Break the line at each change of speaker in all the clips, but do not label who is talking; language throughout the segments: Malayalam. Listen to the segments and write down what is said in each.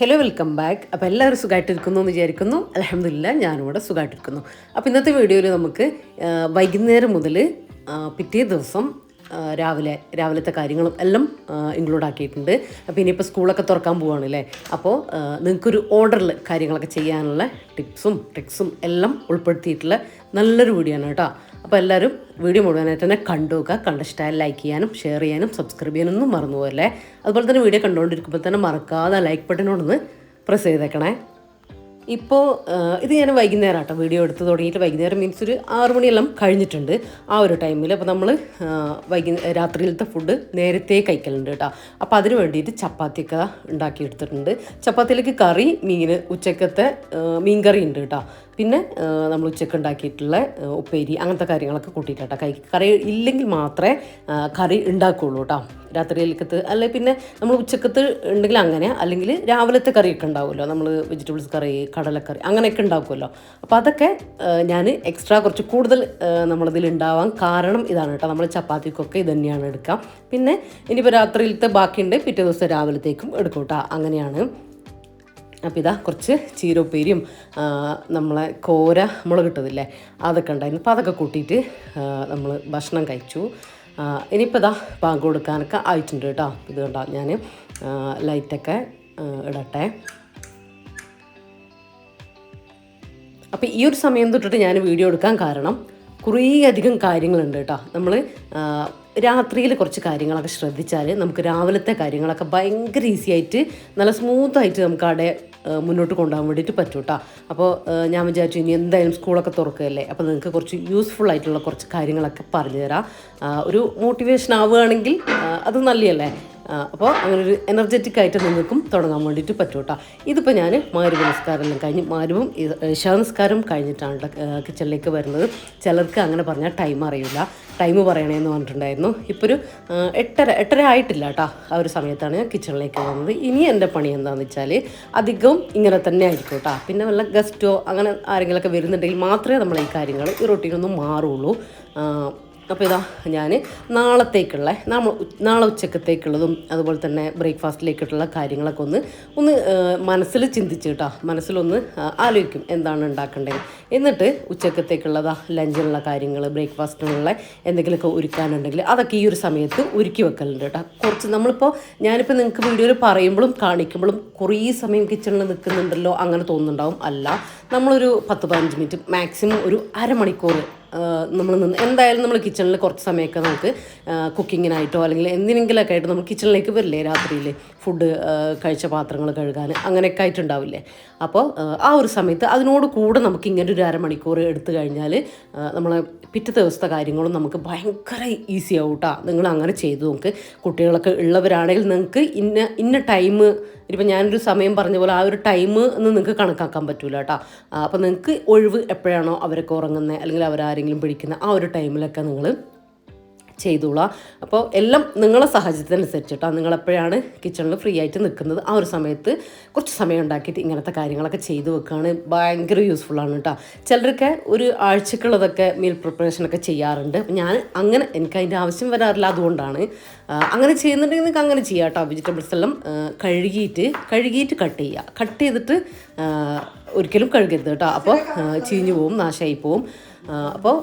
ഹലോ വെൽക്കം ബാക്ക് അപ്പോൾ എല്ലാവരും സുഖമായിട്ടിരിക്കുന്നു എന്ന് വിചാരിക്കുന്നു. അലഹമില്ല ഞാനിവിടെ സുഖമായിട്ടിരിക്കുന്നു അപ്പോൾ ഇന്നത്തെ വീഡിയോയിൽ നമുക്ക് വൈകുന്നേരം മുതൽ പിറ്റേ ദിവസം രാവിലെ രാവിലത്തെ കാര്യങ്ങളും എല്ലാം ഇൻക്ലൂഡ് ആക്കിയിട്ടുണ്ട്. അപ്പോൾ ഇനിയിപ്പോൾ സ്കൂളൊക്കെ തുറക്കാൻ പോവുകയാണല്ലേ അപ്പോൾ ആ, നിങ്ങൾക്കൊരു ഓർഡറിൽ കാര്യങ്ങളൊക്കെ ചെയ്യാനുള്ള ടിപ്സും ട്രിക്സും എല്ലാം ഉൾപ്പെടുത്തിയിട്ടുള്ള നല്ലൊരു വീഡിയോ ആണ് കേട്ടോ. അപ്പോൾ എല്ലാവരും വീഡിയോ മുഴുവനായിട്ട് തന്നെ കണ്ടു കണ്ട കണ്ടിഷ്ടമായി ലൈക്ക് ചെയ്യാനും ഷെയർ ചെയ്യാനും സബ്സ്ക്രൈബ് ചെയ്യാനൊന്നും മറന്നു പോകല്ലേ അതുപോലെ തന്നെ വീഡിയോ കണ്ടുകൊണ്ടിരിക്കുമ്പോൾ തന്നെ മറക്കാതെ ലൈക്ക് ബട്ടനോടൊന്ന് പ്രസ് ചെയ്തേക്കണേ. ഇപ്പോൾ ഇത് ഞാൻ വൈകുന്നേരം ആട്ടോ. വീഡിയോ എടുത്ത് തുടങ്ങിയിട്ട് വൈകുന്നേരം മീൻസ് ഒരു ആറ് മണിയെല്ലാം കഴിഞ്ഞിട്ടുണ്ട്. ആ ഒരു ടൈമിൽ അപ്പോൾ നമ്മൾ വൈകു രാത്രിയിലത്തെ ഫുഡ് നേരത്തെ കഴിക്കലുണ്ട് കേട്ടോ. അപ്പോൾ അതിന് വേണ്ടിയിട്ട് ചപ്പാത്തിയൊക്കെ ഉണ്ടാക്കിയെടുത്തിട്ടുണ്ട് ചപ്പാത്തിയിലേക്ക് കറി മീൻ ഉച്ചക്കത്തെ മീൻ കറി ഉണ്ട് കേട്ടോ. പിന്നെ നമ്മൾ ഉച്ചയ്ക്ക് ഉണ്ടാക്കിയിട്ടുള്ള ഉപ്പേരി അങ്ങനത്തെ കാര്യങ്ങളൊക്കെ കൂട്ടിയിട്ടാ കൈ കറി ഇല്ലെങ്കിൽ മാത്രമേ കറി ഉണ്ടാക്കുകയുള്ളൂ കേട്ടോ രാത്രിയിലേക്കത്ത് അല്ലെ പിന്നെ നമ്മൾ ഉച്ചക്കത്ത് ഉണ്ടെങ്കിൽ അങ്ങനെ അല്ലെങ്കിൽ രാവിലത്തെ കറിയൊക്കെ ഉണ്ടാവുമല്ലോ. നമ്മൾ വെജിറ്റബിൾസ് കറി കടലക്കറി അങ്ങനെയൊക്കെ ഉണ്ടാക്കുമല്ലോ. അപ്പോൾ അതൊക്കെ ഞാൻ എക്സ്ട്രാ കുറച്ച് കൂടുതൽ നമ്മളിതിൽ ഉണ്ടാവാൻ കാരണം ഇതാണ് കേട്ടോ നമ്മൾ ചപ്പാത്തിക്കൊക്കെ ഇത് തന്നെയാണ് എടുക്കുക. പിന്നെ ഇനിയിപ്പോൾ രാത്രിയിലത്തെ ബാക്കിയുണ്ട് പിറ്റേ ദിവസം രാവിലത്തേക്കും എടുക്കും കേട്ടോ അങ്ങനെയാണ്. അപ്പോൾ ഇതാ കുറച്ച് ചീരപ്പേരിയും നമ്മളെ കോര മുളക് കിട്ടതില്ലേ അതൊക്കെ ഉണ്ടായിരുന്നു. അപ്പോൾ അതൊക്കെ കൂട്ടിയിട്ട് നമ്മൾ ഭക്ഷണം കഴിച്ചു. ഇനിയിപ്പോൾ ഇതാ ബാങ്ക് കൊടുക്കാനൊക്കെ ആയിട്ടുണ്ട് കേട്ടോ. ഇത് കണ്ടോ ഞാൻ ലൈറ്റൊക്കെ ഇടട്ടെ. അപ്പോൾ ഈ ഒരു സമയം തൊട്ടിട്ട് ഞാൻ വീഡിയോ എടുക്കാൻ കാരണം കുറേ അധികം കാര്യങ്ങളുണ്ട് കേട്ടോ. നമ്മൾ രാത്രിയിൽ കുറച്ച് കാര്യങ്ങളൊക്കെ ശ്രദ്ധിച്ചാൽ നമുക്ക് രാവിലത്തെ കാര്യങ്ങളൊക്കെ ഭയങ്കര ഈസി ആയിട്ട് നല്ല സ്മൂത്തായിട്ട് നമുക്ക് അവിടെ മുന്നോട്ട് കൊണ്ടുപോകാൻ വേണ്ടിയിട്ട് പറ്റും കേട്ടോ അപ്പോൾ ഞാൻ വിചാരിച്ചു ഇനി എന്തായാലും സ്കൂളൊക്കെ തുറക്കുകയല്ലേ? അപ്പോൾ നിങ്ങൾക്ക് കുറച്ച് യൂസ്ഫുൾ ആയിട്ടുള്ള കുറച്ച് കാര്യങ്ങളൊക്കെ പറഞ്ഞു തരാം ഒരു മോട്ടിവേഷൻ ആവുകയാണെങ്കിൽ അത് നല്ലതല്ലേ? അപ്പോൾ അങ്ങനെ ഒരു എനർജറ്റിക് ആയിട്ട് നിങ്ങൾക്കും തുടങ്ങാൻ വേണ്ടിയിട്ട് പറ്റും കേട്ടോ ഇതിപ്പോൾ ഞാൻ മാരുവ നിസ്കാരം എല്ലാം കഴിഞ്ഞ് മാരുവും നിസ്കാരം കഴിഞ്ഞിട്ടാണ് കിച്ചണിലേക്ക് വരുന്നത്. ചിലർക്ക് അങ്ങനെ പറഞ്ഞാൽ ടൈം അറിയില്ല. ടൈം പറയണേന്ന് പറഞ്ഞിട്ടുണ്ടായിരുന്നു. ഇപ്പോൾ ഒരു എട്ടര എട്ടര ആയിട്ടില്ല കേട്ടോ ആ ഒരു സമയത്താണ് ഞാൻ കിച്ചണിലേക്ക് വന്നത്. ഇനി എന്റെ പണി എന്താണെന്ന് വെച്ചാൽ അധികവും ഇങ്ങനെ തന്നെ ആയിരിക്കും കേട്ടോ പിന്നെ വല്ല ഗസ്റ്റോ അങ്ങനെ ആരെങ്കിലുമൊക്കെ വരുന്നുണ്ടെങ്കിൽ മാത്രമേ നമ്മൾ ഈ കാര്യങ്ങൾ ഈ റൊട്ടീനൊന്നും മാറുള്ളൂ അപ്പോൾ ഇതാ ഞാൻ നാളത്തേക്കുള്ള നമ്മൾ നാളെ ഉച്ചക്കത്തേക്കുള്ളതും അതുപോലെ തന്നെ ബ്രേക്ക്ഫാസ്റ്റിലേക്കുള്ള കാര്യങ്ങളൊക്കെ ഒന്ന് ഒന്ന് മനസ്സിൽ ചിന്തിച്ച് കേട്ടോ. മനസ്സിലൊന്ന് ആലോചിക്കും എന്താണ് ഉണ്ടാക്കേണ്ടത്. എന്നിട്ട് ഉച്ചക്കത്തേക്കുള്ളതാ ലഞ്ചിനുള്ള കാര്യങ്ങൾ ബ്രേക്ക്ഫാസ്റ്റിനുള്ള എന്തെങ്കിലുമൊക്കെ ഒരുക്കാനുണ്ടെങ്കിൽ അതൊക്കെ ഈ ഒരു സമയത്ത് ഒരുക്കി വെക്കലുണ്ട് കേട്ടോ. കുറച്ച് നമ്മളിപ്പോൾ ഞാനിപ്പോൾ നിങ്ങൾക്ക് വീഡിയോയിൽ പറയുമ്പോഴും കാണിക്കുമ്പോഴും കുറേ സമയം കിച്ചണിൽ നിൽക്കുന്നുണ്ടല്ലോ അങ്ങനെ തോന്നുന്നുണ്ടാവും. അല്ല നമ്മളൊരു പത്ത് പതിനഞ്ച് മിനിറ്റ് മാക്സിമം ഒരു അരമണിക്കൂർ നമ്മൾ നിന്ന് എന്തായാലും നമ്മൾ കിച്ചണിൽ കുറച്ച് സമയമൊക്കെ നമുക്ക് കുക്കിങ്ങിനായിട്ടോ അല്ലെങ്കിൽ എന്തിനെങ്കിലുമൊക്കെ ആയിട്ട് നമ്മൾ കിച്ചണിലേക്ക് വരില്ലേ രാത്രിയിൽ ഫുഡ് കഴിച്ച പാത്രങ്ങൾ കഴുകാൻ അങ്ങനെയൊക്കെ ആയിട്ടുണ്ടാവില്ലേ? അപ്പോൾ ആ ഒരു സമയത്ത് അതിനോട് കൂടെ നമുക്ക് ഇങ്ങനെ ഒരു അരമണിക്കൂർ എടുത്തു കഴിഞ്ഞാൽ നമ്മളെ പിറ്റേ ദിവസത്തെ കാര്യങ്ങളും നമുക്ക് ഭയങ്കര ഈസി ആവും നിങ്ങൾ അങ്ങനെ ചെയ്തു നോക്ക്. കുട്ടികളൊക്കെ ഉള്ളവരാണെങ്കിൽ നിങ്ങൾക്ക് ഇന്ന ഇന്ന ടൈം ഇപ്പം ഞാനൊരു സമയം പറഞ്ഞ പോലെ ആ ഒരു ടൈം എന്ന് നിങ്ങൾക്ക് കണക്കാക്കാൻ പറ്റൂല കേട്ടോ. അപ്പോൾ നിങ്ങൾക്ക് ഒഴിവ് എപ്പോഴാണോ അവരൊക്കെ ഉറങ്ങുന്നത് അല്ലെങ്കിൽ അവരാരെങ്കിലും പിടിക്കുന്ന ആ ഒരു ടൈമിലൊക്കെ നിങ്ങൾ ചെയ്തോളാം. അപ്പോൾ എല്ലാം നിങ്ങളെ സാഹചര്യത്തിനനുസരിച്ച് കേട്ടോ നിങ്ങളെപ്പോഴാണ് കിച്ചണിൽ ഫ്രീ ആയിട്ട് നിൽക്കുന്നത്. ആ ഒരു സമയത്ത് കുറച്ച് സമയം ഉണ്ടാക്കിയിട്ട് ഇങ്ങനത്തെ കാര്യങ്ങളൊക്കെ ചെയ്തു വെക്കുകയാണ് ഭയങ്കര യൂസ്ഫുള്ളാണ് കേട്ടോ. ചിലരൊക്കെ ഒരു ആഴ്ചക്കുള്ളതൊക്കെ മീൽ പ്രിപ്പറേഷനൊക്കെ ചെയ്യാറുണ്ട്. ഞാൻ അങ്ങനെ എനിക്ക് അതിന്റെ ആവശ്യം വരാറില്ല അതുകൊണ്ടാണ്. അങ്ങനെ ചെയ്യുന്നുണ്ടെങ്കിൽ നിങ്ങൾക്ക് അങ്ങനെ ചെയ്യാം കേട്ടോ. വെജിറ്റബിൾസ് എല്ലാം കഴുകിയിട്ട് കഴുകിയിട്ട് കട്ട് ചെയ്യുക. കട്ട് ചെയ്തിട്ട് ഒരിക്കലും കഴുകരുത് കേട്ടോ. അപ്പോൾ ചീഞ്ഞു പോവും നാശമായി പോവും. അപ്പോൾ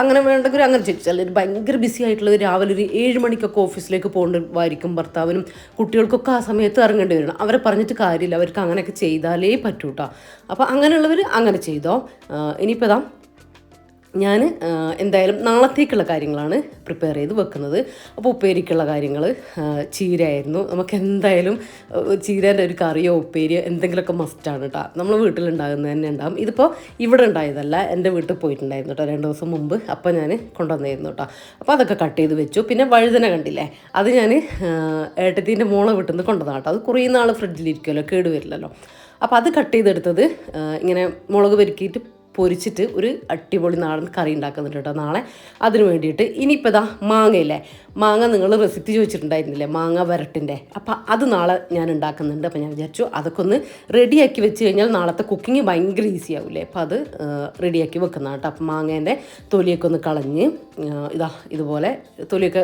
അങ്ങനെ വേണ്ടെങ്കിൽ അങ്ങനെ ചോദിച്ചു അല്ലെങ്കിൽ ഭയങ്കര ബിസി ആയിട്ടുള്ളത് രാവിലെ ഒരു ഏഴ് മണിക്കൊക്കെ ഓഫീസിലേക്ക് പോകേണ്ടതായിരിക്കും ഭർത്താവിനും കുട്ടികൾക്കൊക്കെ ആ സമയത്ത് ഇറങ്ങേണ്ടി വരണം. അവരെ പറഞ്ഞിട്ട് കാര്യമില്ല. അവർക്ക് അങ്ങനെയൊക്കെ ചെയ്താലേ പറ്റൂട്ടോ. അപ്പോൾ അങ്ങനെയുള്ളവർ അങ്ങനെ ചെയ്തോ. ഇനിയിപ്പോൾ ഞാൻ എന്തായാലും നാളത്തേക്കുള്ള കാര്യങ്ങളാണ് പ്രിപ്പയർ ചെയ്ത് വെക്കുന്നത്. അപ്പോൾ ഉപ്പേരിക്കുള്ള കാര്യങ്ങൾ ചീരയായിരുന്നു. നമുക്ക് എന്തായാലും ചീരേന്റെ ഒരു കറിയോ ഉപ്പേരിയോ എന്തെങ്കിലുമൊക്കെ മസ്റ്റാണ് കേട്ടോ നമ്മൾ വീട്ടിലുണ്ടാകുന്നത് തന്നെ ഉണ്ടാകും ഇതിപ്പോൾ ഇവിടെ ഉണ്ടായതല്ല എന്റെ വീട്ടിൽ പോയിട്ടുണ്ടായിരുന്നു കേട്ടോ രണ്ട് ദിവസം മുമ്പ്. അപ്പോൾ ഞാൻ കൊണ്ടുവന്നായിരുന്നു കേട്ടോ അപ്പോൾ അതൊക്കെ കട്ട് ചെയ്ത് വെച്ചു. പിന്നെ വഴുതന കണ്ടില്ലേ? അത് ഞാൻ ഏട്ടത്തിന്റെ മോളെ വീട്ടിൽ നിന്ന് കൊണ്ടുവന്ന കേട്ടോ അത് കുറേ നാൾ ഫ്രിഡ്ജിലിരിക്കുമല്ലോ കേടുവരില്ലല്ലോ. അപ്പോൾ അത് കട്ട് ചെയ്തെടുത്തത് ഇങ്ങനെ മുളക് പെരുക്കിയിട്ട് പൊരിച്ചിട്ട് ഒരു അടിപൊളി നാടൻ കറി ഉണ്ടാക്കുന്നുണ്ട് കേട്ടോ നാളെ. അതിന് വേണ്ടിയിട്ട് ഇനിയിപ്പോൾ ഇതാ മാങ്ങയില്ലേ? മാങ്ങ നിങ്ങൾ റെസിപ്പി ചോദിച്ചിട്ടുണ്ടായിരുന്നില്ലേ? മാങ്ങ വരട്ടിന്റെ. അപ്പം അത് നാളെ ഞാൻ ഉണ്ടാക്കുന്നുണ്ട്. അപ്പം ഞാൻ വിചാരിച്ചു അതൊക്കെ ഒന്ന് റെഡിയാക്കി വെച്ച് കഴിഞ്ഞാൽ നാളത്തെ കുക്കിംഗ് ഭയങ്കര ഈസി ആവില്ലേ അപ്പം അത് റെഡിയാക്കി വെക്കുന്നതാണ് കേട്ടോ. അപ്പം മാങ്ങേന്റെ തൊലിയൊക്കെ ഒന്ന് കളഞ്ഞ് ഇതാ ഇതുപോലെ തൊലിയൊക്കെ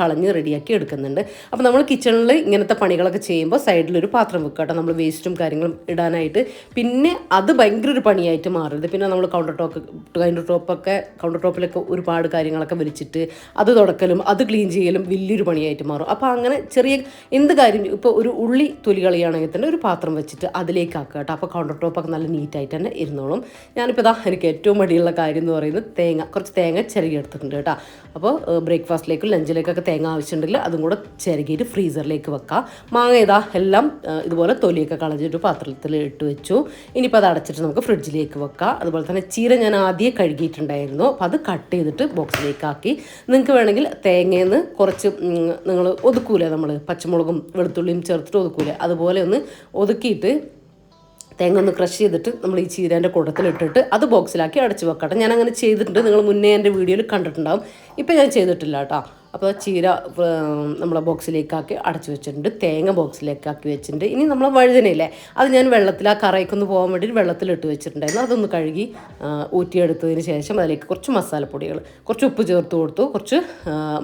കളഞ്ഞ് റെഡിയാക്കി എടുക്കുന്നുണ്ട്. അപ്പം നമ്മൾ കിച്ചണിൽ ഇങ്ങനത്തെ പണികളൊക്കെ ചെയ്യുമ്പോൾ സൈഡിലൊരു പാത്രം വെക്കുക കേട്ടോ. നമ്മൾ വേസ്റ്റും കാര്യങ്ങളും ഇടാനായിട്ട്. പിന്നെ അത് ഭയങ്കര ഒരു പണിയായിട്ട് മാറരുത് പിന്നെ നമ്മൾ കൗണ്ടർ ടോപ്പ് കൗണ്ടർ ടോപ്പൊക്കെ കൗണ്ടർ ടോപ്പിലൊക്കെ ഒരുപാട് കാര്യങ്ങളൊക്കെ വലിച്ചിട്ട് അത് തുടക്കലും അത് ക്ലീൻ ചെയ്യലും വലിയൊരു പണിയായിട്ട് മാറും. അപ്പോൾ അങ്ങനെ ചെറിയ എന്ത് കാര്യം ഇപ്പോൾ ഒരു ഉള്ളി തൊലി കളിയാണെങ്കിൽ തന്നെ ഒരു പാത്രം വെച്ചിട്ട് അതിലേക്ക് ആക്കുക കേട്ടോ. അപ്പോൾ കൗണ്ടർ ടോപ്പൊക്കെ നല്ല നീറ്റായിട്ട് തന്നെ ഇരുന്നോളും. ഞാനിപ്പോൾ ഇതാ എനിക്ക് ഏറ്റവും മടിയുള്ള കാര്യം എന്ന് പറയുന്നത് തേങ്ങ കുറച്ച് തേങ്ങ ചിരകി എടുത്തിട്ടുണ്ട് കേട്ടോ. അപ്പോൾ ബ്രേക്ക്ഫാസ്റ്റിലേക്കും ലഞ്ചിലേക്കൊക്കെ തേങ്ങ ആവശ്യമുണ്ടെങ്കിൽ അതും കൂടെ ചിരകിയിട്ട് ഫ്രീസറിലേക്ക് വെക്കാം. മാങ്ങ ഇതാ എല്ലാം ഇതുപോലെ തൊലിയൊക്കെ കളഞ്ഞിട്ട് പാത്രത്തിൽ ഇട്ട് വെച്ചു. ഇനിയിപ്പോൾ അത് അടച്ചിട്ട് നമുക്ക് ഫ്രിഡ്ജിലേക്ക് വെക്കാം. അതുപോലെ തന്നെ ചീര ഞാൻ ആദ്യം കഴുകിയിട്ടുണ്ടായിരുന്നു. അപ്പോൾ അത് കട്ട് ചെയ്തിട്ട് ബോക്സിലേക്കാക്കി നിങ്ങൾക്ക് വേണമെങ്കിൽ തേങ്ങയിൽ നിന്ന് കുറച്ച് നിങ്ങൾ ഒതുക്കൂലേ നമ്മൾ പച്ചമുളകും വെളുത്തുള്ളിയും ചേർത്തിട്ട് ഒതുക്കൂലേ? അതുപോലെ ഒന്ന് ഒതുക്കിയിട്ട് തേങ്ങ ഒന്ന് ക്രഷ് ചെയ്തിട്ട് നമ്മൾ ഈ ചീരേന്റെ കൂട്ടത്തിലിട്ടിട്ട് അത് ബോക്സിലാക്കി അടച്ചു വെക്കട്ടെ. ഞാൻ അങ്ങനെ ചെയ്തിട്ടുണ്ട്. നിങ്ങൾ മുന്നേ എന്റെ വീഡിയോയിൽ കണ്ടിട്ടുണ്ടാവും. ഇപ്പം ഞാൻ ചെയ്തിട്ടില്ല കേട്ടോ. അപ്പോൾ ചീര നമ്മളെ ബോക്സിലേക്കാക്കി അടച്ചു വെച്ചിട്ടുണ്ട്. തേങ്ങ ബോക്സിലേക്കാക്കി വെച്ചിട്ടുണ്ട്. ഇനി നമ്മൾ വഴുതനയില്ലേ? അത് ഞാൻ വെള്ളത്തിൽ ആ കറയ്ക്കൊന്ന് പോകാൻ വേണ്ടി വെള്ളത്തിലിട്ട് വെച്ചിട്ടുണ്ടായിരുന്നു. അതൊന്ന് കഴുകി ഊറ്റിയെടുത്തതിന് ശേഷം അതിലേക്ക് കുറച്ച് മസാലപ്പൊടികൾ കുറച്ച് ഉപ്പ് ചേർത്ത് കൊടുത്തു കുറച്ച്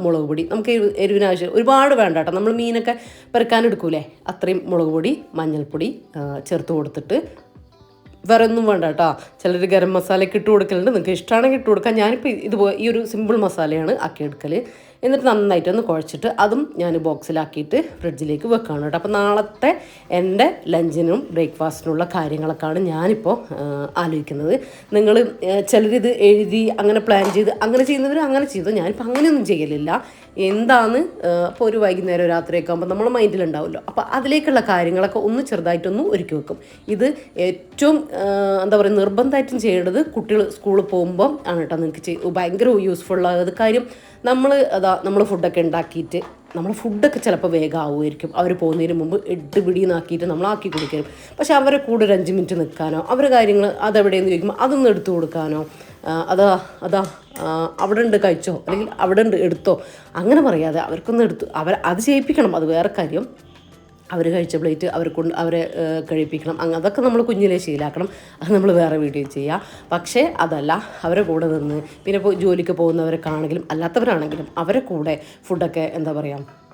മുളക് പൊടി. നമുക്ക് എരിവിനാവശ്യം ഒരുപാട് വേണ്ട കേട്ടോ. നമ്മൾ മീനൊക്കെ പെറുക്കാനെടുക്കൂലേ അത്രയും മുളക് പൊടി മഞ്ഞൾപ്പൊടി ചേർത്ത് കൊടുത്തിട്ട് വേറെ ഒന്നും വേണ്ട കേട്ടോ. ചിലർ ഗരം മസാലയ്ക്ക് ഇട്ട് കൊടുക്കലുണ്ട്. നിങ്ങൾക്ക് ഇഷ്ടമാണെങ്കിൽ ഇട്ട് കൊടുക്കാം. ഞാനിപ്പോൾ ഇതുപോലെ ഈ ഒരു സിമ്പിൾ മസാലയാണ് ആക്കിയെടുക്കൽ എന്നിട്ട് നന്നായിട്ട് ഒന്ന് കുഴച്ചിട്ട് അതും ഞാൻ ബോക്സിലാക്കിയിട്ട് ഫ്രിഡ്ജിലേക്ക് വെക്കുകയാണ് കേട്ടോ. അപ്പോൾ നാളത്തെ എന്റെ ലഞ്ചിനും ബ്രേക്ക്ഫാസ്റ്റിനുള്ള കാര്യങ്ങളൊക്കെയാണ് ഞാനിപ്പോൾ ആലോചിക്കുന്നത്. നിങ്ങൾ ചിലരിത് എഴുതി അങ്ങനെ പ്ലാൻ ചെയ്ത് അങ്ങനെ ചെയ്യുന്നവർ അങ്ങനെ ചെയ്തു. ഞാനിപ്പോൾ അങ്ങനെയൊന്നും ചെയ്യലില്ല. എന്താണ് ഇപ്പോൾ ഒരു വൈകുന്നേരം രാത്രിയൊക്കെ ആകുമ്പോൾ നമ്മുടെ മൈൻഡിലുണ്ടാവുമല്ലോ. അപ്പോൾ അതിലേക്കുള്ള കാര്യങ്ങളൊക്കെ ഒന്ന് ചെറുതായിട്ടൊന്ന് ഒരുക്കി വെക്കും. ഇത് ഏറ്റവും എന്താ പറയുക നിർബന്ധമായിട്ടും ചെയ്യേണ്ടത് കുട്ടികൾ സ്കൂളിൽ പോകുമ്പോൾ ആണ് കേട്ടോ നിങ്ങൾക്ക് ഭയങ്കര യൂസ്ഫുൾ കാര്യം. നമ്മൾ അതാ നമ്മൾ ഫുഡൊക്കെ ഉണ്ടാക്കിയിട്ട് നമ്മൾ ഫുഡൊക്കെ ചിലപ്പോൾ വേഗം ആവുമായിരിക്കും അവർ പോകുന്നതിന് മുമ്പ് എട്ട് പിടിയെന്നാക്കിയിട്ട് നമ്മൾ ആക്കി കൊടുക്കും പക്ഷെ അവരെ കൂടെ ഒരു അഞ്ച് മിനിറ്റ് നിൽക്കാനോ അവരുടെ കാര്യങ്ങൾ അതെവിടെയെന്ന് ചോദിക്കുമ്പോൾ അതൊന്ന് എടുത്തു കൊടുക്കാനോ അതാ അതാ അവിടെ ഉണ്ട് കഴിച്ചോ അല്ലെങ്കിൽ അവിടെ ഉണ്ട് എടുത്തോ അങ്ങനെ പറയാതെ അവർക്കൊന്ന് എടുത്തു അവർ അത് ചെയ്യിപ്പിക്കണം. അത് വേറെ കാര്യം. അവർ കഴിച്ച പ്ലേറ്റ് അവർ കൊണ്ട് അവരെ കഴിപ്പിക്കണം. അങ്ങ് അതൊക്കെ നമ്മൾ കുഞ്ഞിലെ ശീലാക്കണം. അത് നമ്മൾ വേറെ വീഡിയോ ചെയ്യുക പക്ഷേ അതല്ല അവരെ കൂടെ നിന്ന് പിന്നെ ജോലിക്ക് പോകുന്നവരൊക്കെ ആണെങ്കിലും അല്ലാത്തവരാണെങ്കിലും അവരെ കൂടെ ഫുഡൊക്കെ എന്താ പറയുക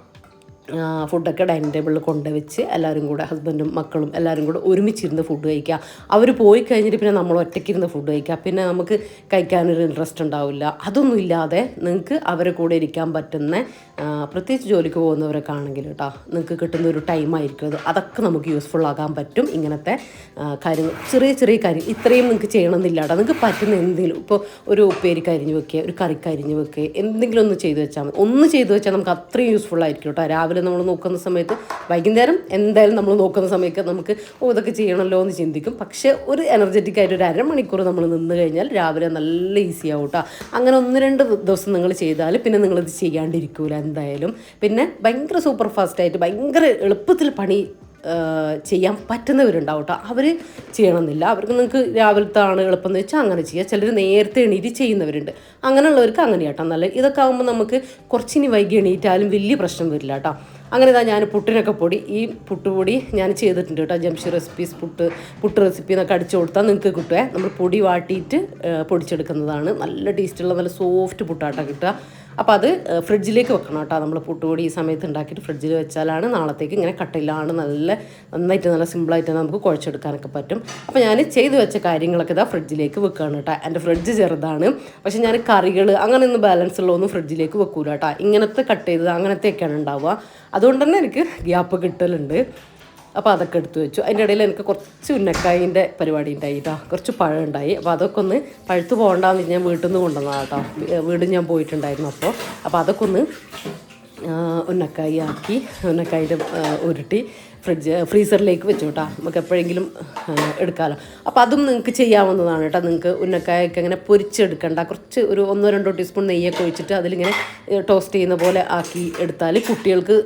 ഫുഡൊക്കെ ഡൈനിങ് ടേബിളിൽ കൊണ്ടുവച്ച് എല്ലാവരും കൂടെ ഹസ്ബൻഡും മക്കളും എല്ലാവരും കൂടെ ഒരുമിച്ചിരുന്ന് ഫുഡ് കഴിക്കുക. അവർ പോയി കഴിഞ്ഞിട്ട് പിന്നെ നമ്മൾ ഒറ്റയ്ക്കിരുന്ന് ഫുഡ് കഴിക്കുക. പിന്നെ നമുക്ക് കഴിക്കാനൊരു ഇൻട്രസ്റ്റ് ഉണ്ടാവില്ല. അതൊന്നും ഇല്ലാതെ നിങ്ങൾക്ക് അവരെ കൂടെ ഇരിക്കാൻ പറ്റുന്ന പ്രത്യേകിച്ച് ജോലിക്ക് പോകുന്നവരൊക്കെ ആണെങ്കിൽ കേട്ടോ നിങ്ങൾക്ക് കിട്ടുന്ന ഒരു ടൈമായിരിക്കും അത്. അതൊക്കെ നമുക്ക് യൂസ്ഫുൾ ആകാൻ പറ്റും. ഇങ്ങനത്തെ കാര്യങ്ങൾ ചെറിയ ചെറിയ കാര്യം ഇത്രയും നിങ്ങൾക്ക് ചെയ്യണമെന്നില്ല കേട്ടോ നിങ്ങൾക്ക് പറ്റുന്ന എന്തെങ്കിലും ഇപ്പോൾ ഒരു ഉപ്പേരിക്ക് അരിഞ്ഞ് വെക്കുക ഒരു കറി അരിഞ്ഞ് വെക്കുക എന്തെങ്കിലും ഒന്ന് ചെയ്തു വെച്ചാൽ മതി. ഒന്ന് ചെയ്തു വെച്ചാൽ നമുക്ക് അത്രയും യൂസ്ഫുൾ ആയിരിക്കും കേട്ടോ രാവിലെ നമ്മൾ നോക്കുന്ന സമയത്ത് വൈകുന്നേരം എന്തായാലും നമ്മൾ നോക്കുന്ന സമയത്ത് നമുക്ക് ഓ ഇതൊക്കെ ചെയ്യണമല്ലോ എന്ന് ചിന്തിക്കും. പക്ഷേ ഒരു എനർജറ്റിക് ആയിട്ട് ഒരു അരമണിക്കൂർ നമ്മൾ നിന്ന് കഴിഞ്ഞാൽ രാവിലെ നല്ല ഈസി ആവും കേട്ടോ അങ്ങനെ ഒന്ന് രണ്ട് ദിവസം നിങ്ങൾ ചെയ്താൽ പിന്നെ നിങ്ങളിത് ചെയ്യാണ്ടിരിക്കൂല എന്തായാലും. പിന്നെ ഭയങ്കര സൂപ്പർ ഫാസ്റ്റായിട്ട് ഭയങ്കര എളുപ്പത്തിൽ പണി ചെയ്യാൻ പറ്റുന്നവരുണ്ടാവും കേട്ടോ അവർ ചെയ്യണമെന്നില്ല. അവർക്ക് നിങ്ങൾക്ക് രാവിലത്തെ ആണ് എളുപ്പമെന്ന് വെച്ചാൽ അങ്ങനെ ചെയ്യുക ചിലർ നേരത്തെ എണീറ്റ് ചെയ്യുന്നവരുണ്ട്. അങ്ങനെയുള്ളവർക്ക് അങ്ങനെ കേട്ടോ നല്ല ഇതൊക്കെ ആകുമ്പോൾ നമുക്ക് കുറച്ചിനി വൈകി എണീറ്റാലും വലിയ പ്രശ്നം വരില്ല കേട്ടോ അങ്ങനെ ഞാൻ പുട്ടിനൊക്കെ പൊടി ഈ പുട്ടുപൊടി ഞാൻ ചെയ്തിട്ടുണ്ട് കേട്ടോ ജംഷി റെസിപ്പീസ് പുട്ട് പുട്ട് റെസിപ്പി എന്നൊക്കെ അടിച്ചു കൊടുത്താൽ നിങ്ങൾക്ക് കിട്ടുമേ നമ്മൾ പൊടി വാട്ടിയിട്ട് പൊടിച്ചെടുക്കുന്നതാണ്. നല്ല ടേസ്റ്റുള്ള നല്ല സോഫ്റ്റ് പുട്ടാട്ടോ കിട്ടുക. അപ്പോൾ അത് ഫ്രിഡ്ജിലേക്ക് വെക്കണം കേട്ടോ. നമ്മൾ പുട്ടുപൊടി ഈ സമയത്ത് ഉണ്ടാക്കിയിട്ട് ഫ്രിഡ്ജിൽ വെച്ചാലാണ് നാളത്തേക്ക് ഇങ്ങനെ കട്ടിലാണ് നല്ല നന്നായിട്ട് നല്ല സിമ്പിളായിട്ട് നമുക്ക് കുഴച്ചെടുക്കാനൊക്കെ പറ്റും. അപ്പോൾ ഞാൻ ചെയ്തു വെച്ച കാര്യങ്ങളൊക്കെ ഇതാ ഫ്രിഡ്ജിലേക്ക് വെക്കുകയാണ് കേട്ടോ. എന്റെ ഫ്രിഡ്ജ് ചെറുതാണ്. പക്ഷേ ഞാൻ കറികൾ അങ്ങനെ ഒന്നും ബാലൻസ് ഉള്ളതൊന്നും ഫ്രിഡ്ജിലേക്ക് വെക്കൂല കേട്ടോ. ഇങ്ങനത്തെ കട്ട് ചെയ്തത് അങ്ങനത്തെയൊക്കെയാണ് ഉണ്ടാവുക. അതുകൊണ്ട് തന്നെ എനിക്ക് ഗ്യാപ്പ് കിട്ടലുണ്ട്. അപ്പോൾ അതൊക്കെ എടുത്തു വെച്ചു. അതിന്റെ ഇടയിൽ എനിക്ക് കുറച്ച് ഉന്നക്കായിന്റെ പരിപാടി ഉണ്ടായി കേട്ടോ കുറച്ച് പഴം ഉണ്ടായി. അപ്പോൾ അതൊക്കെ ഒന്ന് പഴുത്ത് പോകണ്ടെന്ന് ഞാൻ വീട്ടിൽ നിന്ന് കൊണ്ടുവന്നതാണ് കേട്ടോ വീട് ഞാൻ പോയിട്ടുണ്ടായിരുന്നു അപ്പോൾ അപ്പോൾ അതൊക്കെ ഒന്ന് ഉന്നക്കായി ആക്കി ഉന്നക്കായിന്റെ ഉരുട്ടി ഫ്രിഡ്ജ് ഫ്രീസറിലേക്ക് വെച്ചു കേട്ടോ നമുക്ക് എപ്പോഴെങ്കിലും എടുക്കാമല്ലോ അപ്പോൾ അതും നിങ്ങൾക്ക് ചെയ്യാവുന്നതാണ് കേട്ടോ നിങ്ങൾക്ക് ഉന്നക്കായൊക്കെ ഇങ്ങനെ പൊരിച്ചെടുക്കണ്ട. കുറച്ച് ഒരു ഒന്നോ രണ്ടോ ടീസ്പൂൺ നെയ്യൊക്കെ ഒഴിച്ചിട്ട് അതിലിങ്ങനെ ടോസ്റ്റ് ചെയ്യുന്ന പോലെ ആക്കി എടുത്താൽ കുട്ടികൾക്ക്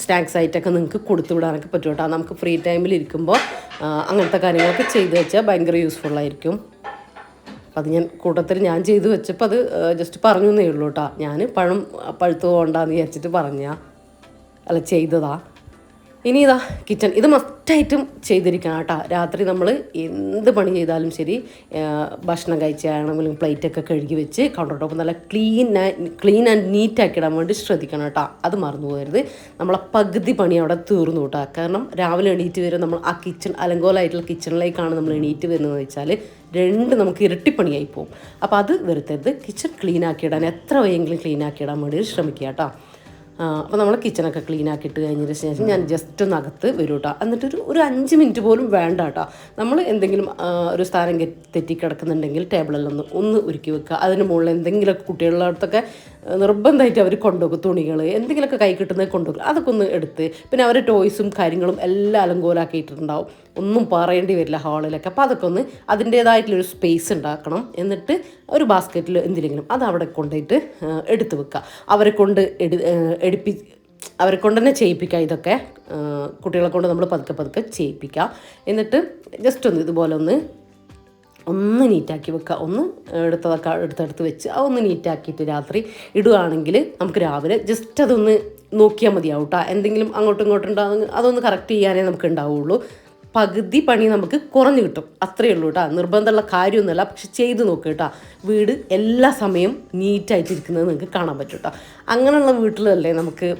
സ്നാക്സ് ആയിട്ടൊക്കെ നിങ്ങൾക്ക് കൊടുത്തു വിടാനൊക്കെ പറ്റും കേട്ടോ നമുക്ക് ഫ്രീ ടൈമിൽ ഇരിക്കുമ്പോൾ അങ്ങനത്തെ കാര്യങ്ങളൊക്കെ ചെയ്തു വെച്ചാൽ ഭയങ്കര യൂസ്ഫുൾ ആയിരിക്കും. അത് ഞാൻ കൂട്ടത്തിൽ ഞാൻ ചെയ്തു വെച്ചപ്പോൾ അത് ജസ്റ്റ് പറഞ്ഞു എന്നേ ഉള്ളൂ കേട്ടോ ഞാൻ പഴം പഴുത്തു പോകണ്ടെന്ന് വിചാരിച്ചിട്ട് പറഞ്ഞ അല്ല ചെയ്തതാ. ഇനി ഇതാ കിച്ചൺ. ഇത് മസ്റ്റായിട്ടും ചെയ്തിരിക്കണം കേട്ടോ. രാത്രി നമ്മൾ എന്ത് പണി ചെയ്താലും ശരി ഭക്ഷണം കഴിച്ചാണെങ്കിലും പ്ലേറ്റൊക്കെ കഴുകി വെച്ച് കൗണ്ടർ ടോപ്പ് നല്ല ക്ലീൻ ക്ലീൻ ആൻഡ് നീറ്റ് ആക്കി ഇടാൻ വേണ്ടി ശ്രദ്ധിക്കണം കേട്ടോ. അത് മറന്നു പോകരുത്. നമ്മളെ പകുതി പണി അവിടെ തീർന്നു കേട്ടോ. കാരണം രാവിലെ എണീറ്റ് വരും നമ്മൾ ആ കിച്ചൺ അലങ്കോലായിട്ടുള്ള കിച്ചണിലേക്കാണ് നമ്മൾ എണീറ്റ് വരുന്നതെന്ന് വെച്ചാൽ രണ്ട് നമുക്ക് ഇരട്ടിപ്പണിയായി പോകും. അപ്പോൾ അത് വരുത്തരുത് കിച്ചൺ ക്ലീൻ ആക്കി ഇടാൻ എത്ര വേഗം ക്ലീൻ ആക്കി ഇടാൻ വേണ്ടി ശ്രമിക്കുക കേട്ടോ. അപ്പോൾ നമ്മൾ കിച്ചണൊക്കെ ക്ലീൻ ആക്കിയിട്ട് കഴിഞ്ഞതിന് ശേഷം ഞാൻ ജസ്റ്റ് ഒന്ന് അകത്ത് വരും കേട്ടോ എന്നിട്ടൊരു ഒരു അഞ്ച് മിനിറ്റ് പോലും വേണ്ട കേട്ടോ നമ്മൾ എന്തെങ്കിലും ഒരു സ്ഥാനം തെറ്റി കിടക്കുന്നുണ്ടെങ്കിൽ ടേബിളിൽ ഒന്ന് ഒന്ന് ഒരുക്കി വെക്കുക. അതിന് മുകളിൽ എന്തെങ്കിലുമൊക്കെ കുട്ടികളുടെ അടുത്തൊക്കെ നിർബന്ധമായിട്ട് അവർ കൊണ്ടുപോകും തുണികൾ എന്തെങ്കിലുമൊക്കെ കൈ കിട്ടുന്നത് കൊണ്ടുപോകും. അതൊക്കെ ഒന്ന് എടുത്ത് പിന്നെ അവരുടെ ടോയ്സും കാര്യങ്ങളും എല്ലാം അലങ്കോലാക്കിയിട്ടുണ്ടാവും. ഒന്നും പറയേണ്ടി വരില്ല ഹാളിലൊക്കെ. അപ്പോൾ അതൊക്കെ ഒന്ന് അതിന്റേതായിട്ടുള്ളൊരു സ്പേസ് ഉണ്ടാക്കണം. എന്നിട്ട് ഒരു ബാസ്ക്കറ്റിൽ എന്തിലെങ്കിലും അത് അവിടെ കൊണ്ടുപോയിട്ട് എടുത്തു വെക്കുക. അവരെ കൊണ്ട് എടു എടുപ്പി അവരെ കൊണ്ട് തന്നെ ചെയ്യിപ്പിക്കുക ഇതൊക്കെ. കുട്ടികളെ കൊണ്ട് നമ്മൾ പതുക്കെ പതുക്കെ ചെയ്യിപ്പിക്കുക. എന്നിട്ട് ജസ്റ്റ് ഒന്ന് ഇതുപോലെ ഒന്ന് ഒന്ന് നീറ്റാക്കി വെക്കുക. ഒന്ന് എടുത്തതൊക്കെ എടുത്തെടുത്ത് വെച്ച് അതൊന്ന് നീറ്റാക്കിയിട്ട് രാത്രി ഇടുകയാണെങ്കിൽ നമുക്ക് രാവിലെ ജസ്റ്റ് അതൊന്ന് നോക്കിയാൽ മതിയാവും കേട്ടോ എന്തെങ്കിലും അങ്ങോട്ടും ഇങ്ങോട്ടും ഉണ്ടാകുന്ന അതൊന്ന് കറക്റ്റ് ചെയ്യാനേ നമുക്ക് ഉണ്ടാവുള്ളൂ. പകുതി പണി നമുക്ക് കുറഞ്ഞു കിട്ടും. അത്രയേ ഉള്ളൂ കേട്ടോ നിർബന്ധമുള്ള കാര്യമൊന്നുമല്ല. പക്ഷെ ചെയ്ത് നോക്കുക കേട്ടോ വീട് എല്ലാ സമയം നീറ്റായിട്ടിരിക്കുന്നത് നിങ്ങൾക്ക് കാണാൻ പറ്റും കേട്ടോ അങ്ങനെയുള്ള വീട്ടിലല്ലേ നമുക്ക്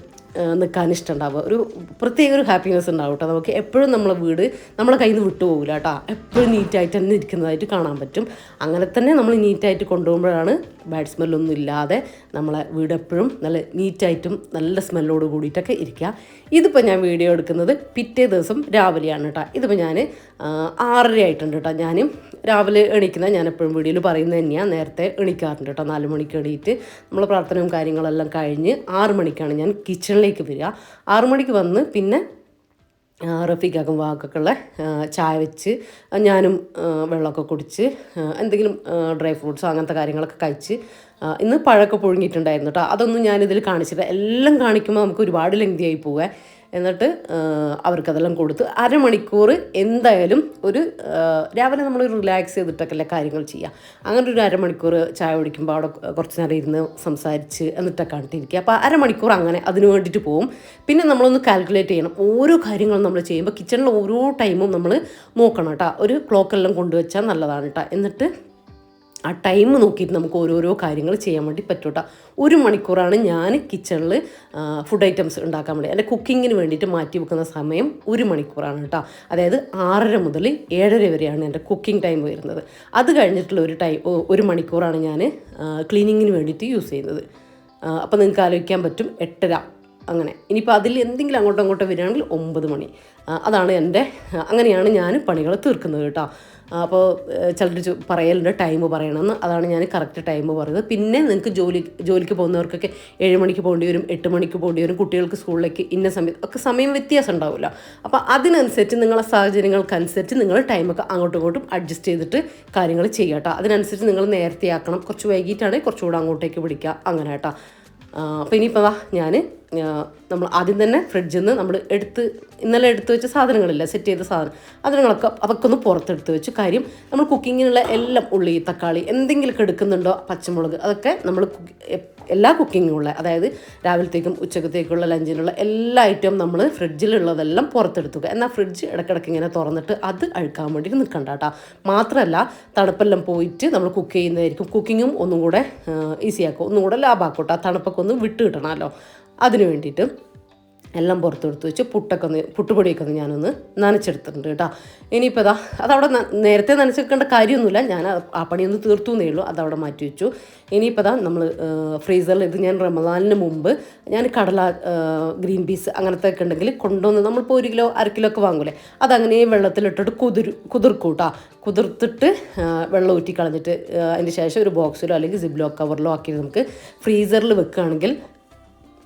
നിൽക്കാൻ ഇഷ്ടമുണ്ടാവുക. ഒരു പ്രത്യേക ഒരു ഹാപ്പിനെസ് ഉണ്ടാവും കേട്ടോ നമുക്ക് എപ്പോഴും നമ്മളെ വീട് നമ്മളെ കയ്യിൽ നിന്ന് വിട്ടു പോകില്ല കേട്ടോ എപ്പോഴും നീറ്റായിട്ട് തന്നെ ഇരിക്കുന്നതായിട്ട് കാണാൻ പറ്റും. അങ്ങനെ തന്നെ നമ്മൾ നീറ്റായിട്ട് കൊണ്ടുപോകുമ്പോഴാണ് ബാഡ് സ്മെല്ലൊന്നും ഇല്ലാതെ നമ്മളെ വീട് എപ്പോഴും നല്ല നീറ്റായിട്ടും നല്ല സ്മെല്ലോട് കൂടിയിട്ടൊക്കെ ഇരിക്കുക. ഇതിപ്പോൾ ഞാൻ വീഡിയോ എടുക്കുന്നത് പിറ്റേ ദിവസം രാവിലെയാണ് കേട്ടോ ഇതിപ്പോൾ ഞാൻ ആറര ആയിട്ടുണ്ട് കേട്ടോ ഞാൻ രാവിലെ എണീക്കുന്ന ഞാൻ എപ്പോഴും വീഡിയോയിൽ പറയുന്നത് തന്നെയാണ് നേരത്തെ എണീക്കാറുണ്ട് കേട്ടോ നാല് മണിക്ക് എണീറ്റ് നമ്മൾ പ്രാർത്ഥനയും കാര്യങ്ങളെല്ലാം കഴിഞ്ഞ് ആറ് മണിക്കാണ് ഞാൻ കിച്ചണിലേക്ക് വരിക. ആറ് മണിക്ക് വന്ന് പിന്നെ റഫീഖാക്കും വാക്കൊക്കെയുള്ള ചായ വെച്ച് ഞാനും വെള്ളമൊക്കെ കുടിച്ച് എന്തെങ്കിലും ഡ്രൈ ഫ്രൂട്ട്സോ അങ്ങനത്തെ കാര്യങ്ങളൊക്കെ കഴിച്ച് ഇന്ന് പഴമൊക്കെ പുഴുങ്ങിയിട്ടുണ്ടായിരുന്നു കേട്ടോ അതൊന്നും ഞാനിതിൽ കാണിച്ചില്ല എല്ലാം കാണിക്കുമ്പോൾ നമുക്ക് ഒരുപാട് ലെങ്തിയായി ആയി പോവേ എന്നിട്ട് അവർക്കതെല്ലാം കൊടുത്ത് അരമണിക്കൂർ എന്തായാലും ഒരു രാവിലെ നമ്മൾ റിലാക്സ് ചെയ്തിട്ടൊക്കെ അല്ലേ കാര്യങ്ങൾ ചെയ്യുക അങ്ങനെ ഒരു അരമണിക്കൂർ ചായ കുടിക്കുമ്പോൾ അവിടെ കുറച്ച് നേരം ഇരുന്ന് സംസാരിച്ച് എന്നിട്ടൊക്കെ കണ്ടിരിക്കുക അപ്പോൾ അരമണിക്കൂർ അങ്ങനെ അതിന് വേണ്ടിയിട്ട് പോകും പിന്നെ നമ്മളൊന്ന് കാൽക്കുലേറ്റ് ചെയ്യണം. ഓരോ കാര്യങ്ങളും നമ്മൾ ചെയ്യുമ്പോൾ കിച്ചണിൽ ഓരോ ടൈമും നമ്മൾ നോക്കണം കേട്ടോ ഒരു ക്ലോക്കെല്ലാം കൊണ്ടുവച്ചാൽ നല്ലതാണ് കേട്ടോ എന്നിട്ട് ആ ടൈം നോക്കിയിട്ട് നമുക്ക് ഓരോരോ കാര്യങ്ങൾ ചെയ്യാൻ വേണ്ടി പറ്റൂട്ട. ഒരു മണിക്കൂറാണ് ഞാൻ കിച്ചണിൽ ഫുഡ് ഐറ്റംസ് ഉണ്ടാക്കാൻ വേണ്ടി എന്റെ കുക്കിങ്ങിന് വേണ്ടിയിട്ട് മാറ്റി വെക്കുന്ന സമയം ഒരു മണിക്കൂറാണ് കേട്ടോ. അതായത് ആറര മുതൽ ഏഴര വരെയാണ് എന്റെ കുക്കിംഗ് ടൈം വരുന്നത്. അത് കഴിഞ്ഞിട്ടുള്ള ഒരു ടൈം ഒരു മണിക്കൂറാണ് ഞാൻ ക്ലീനിങ്ങിന് വേണ്ടിയിട്ട് യൂസ് ചെയ്യുന്നത്. അപ്പോൾ നിങ്ങൾക്ക് ആലോചിക്കാൻ പറ്റും എട്ടര. അങ്ങനെ. ഇനിയിപ്പോൾ അതിൽ എന്തെങ്കിലും അങ്ങോട്ടും അങ്ങോട്ടും വരികയാണെങ്കിൽ ഒമ്പത് മണി. അതാണ് എന്റെ അങ്ങനെയാണ് ഞാൻ പണികൾ തീർക്കുന്നത് കേട്ടോ. അപ്പോൾ ചിലർ പറയലുണ്ട് ടൈം പറയണമെന്ന്. അതാണ് ഞാൻ കറക്റ്റ് ടൈം പറയുന്നത്. പിന്നെ നിങ്ങൾക്ക് ജോലി ജോലിക്ക് പോകുന്നവർക്കൊക്കെ ഏഴ് മണിക്ക് പോകേണ്ടി വരും എട്ട് മണിക്ക് പോകേണ്ടി വരും കുട്ടികൾക്ക് സ്കൂളിലേക്ക് ഇന്ന സമയത്ത് ഒക്കെ സമയം വ്യത്യാസം ഉണ്ടാവില്ല. അപ്പോൾ അതിനനുസരിച്ച് നിങ്ങളെ സാഹചര്യങ്ങൾക്കനുസരിച്ച് നിങ്ങൾ ടൈമൊക്കെ അങ്ങോട്ടും ഇങ്ങോട്ടും അഡ്ജസ്റ്റ് ചെയ്തിട്ട് കാര്യങ്ങൾ ചെയ്യുക കേട്ടോ. അതിനനുസരിച്ച് നിങ്ങൾ നേരത്തെ ആക്കണം കുറച്ച് വൈകിട്ടാണെങ്കിൽ കുറച്ചുകൂടെ അങ്ങോട്ടേക്ക് പിടിക്കുക അങ്ങനെ കേട്ടോ. അപ്പോൾ ഇനിയിപ്പോൾ ഞാൻ നമ്മൾ ആദ്യം തന്നെ ഫ്രിഡ്ജിൽ നിന്ന് നമ്മൾ എടുത്ത് ഇന്നലെ എടുത്ത് വെച്ച സാധനങ്ങളില്ല സെറ്റ് ചെയ്ത സാധനം അതിനങ്ങളൊക്കെ അതൊക്കെ ഒന്ന് പുറത്തെടുത്ത് വെച്ച് കാര്യം നമ്മൾ കുക്കിങ്ങിനുള്ള എല്ലാം ഉള്ളി തക്കാളി എന്തെങ്കിലുമൊക്കെ എടുക്കുന്നുണ്ടോ പച്ചമുളക് അതൊക്കെ നമ്മൾ എല്ലാ കുക്കിങ്ങുള്ള അതായത് രാവിലത്തേക്കും ഉച്ചക്കത്തേക്കുള്ള ലഞ്ചിനുള്ള എല്ലാ ഐറ്റവും നമ്മൾ ഫ്രിഡ്ജിലുള്ളതെല്ലാം പുറത്തെടുത്തുക. എന്നാൽ ഫ്രിഡ്ജ് ഇടയ്ക്കിടയ്ക്ക് ഇങ്ങനെ തുറന്നിട്ട് അത് അഴുക്കാൻ വേണ്ടി നിൽക്കണ്ട കേട്ടോ. മാത്രമല്ല തണുപ്പെല്ലാം പോയിട്ട് നമ്മൾ കുക്ക് ചെയ്യുന്നതായിരിക്കും. കുക്കിങ്ങും ഒന്നും കൂടെ ഈസിയാക്കും ഒന്നും കൂടെ ലാഭാക്കും കേട്ടോ. തണുപ്പൊക്കെ ഒന്ന് വിട്ട് കിട്ടണമല്ലോ. അതിന് വേണ്ടിയിട്ട് എല്ലാം പുറത്തെടുത്ത് വെച്ച് പുട്ടൊക്കെ ഒന്ന് പുട്ടുപൊടിയൊക്കെ ഒന്ന് ഞാനൊന്ന് നനച്ചെടുത്തിട്ടുണ്ട് കേട്ടോ. ഇനിയിപ്പോൾ ഇതാ അതവിടെ നേരത്തെ നനച്ചെടുക്കേണ്ട കാര്യമൊന്നുമില്ല. ഞാൻ ആ- പണിയൊന്ന് തീർത്തു എന്നേ ഉള്ളൂ. അതവിടെ മാറ്റി വെച്ചു. ഇനിയിപ്പോൾ ഇതാ നമ്മൾ ഫ്രീസറിൽ ഇത് ഞാൻ റമദാനിന് മുമ്പ് ഞാൻ കടല ഗ്രീൻ പീസ് അങ്ങനത്തെ ഒക്കെ ഉണ്ടെങ്കിൽ കൊണ്ടുവന്ന് നമ്മളിപ്പോൾ ഒരു കിലോ അര കിലോ ഒക്കെ വാങ്ങൂലേ? അതങ്ങനെ വെള്ളത്തിലിട്ടിട്ട് കുതിർ കേട്ടോ കുതിർത്തിട്ട് വെള്ളം ഊറ്റി കളഞ്ഞിട്ട് അതിന് ശേഷം ഒരു ബോക്സിലോ അല്ലെങ്കിൽ സിബ്ലോ കവറിലോ ആക്കി നമുക്ക് ഫ്രീസറിൽ വെക്കുകയാണെങ്കിൽ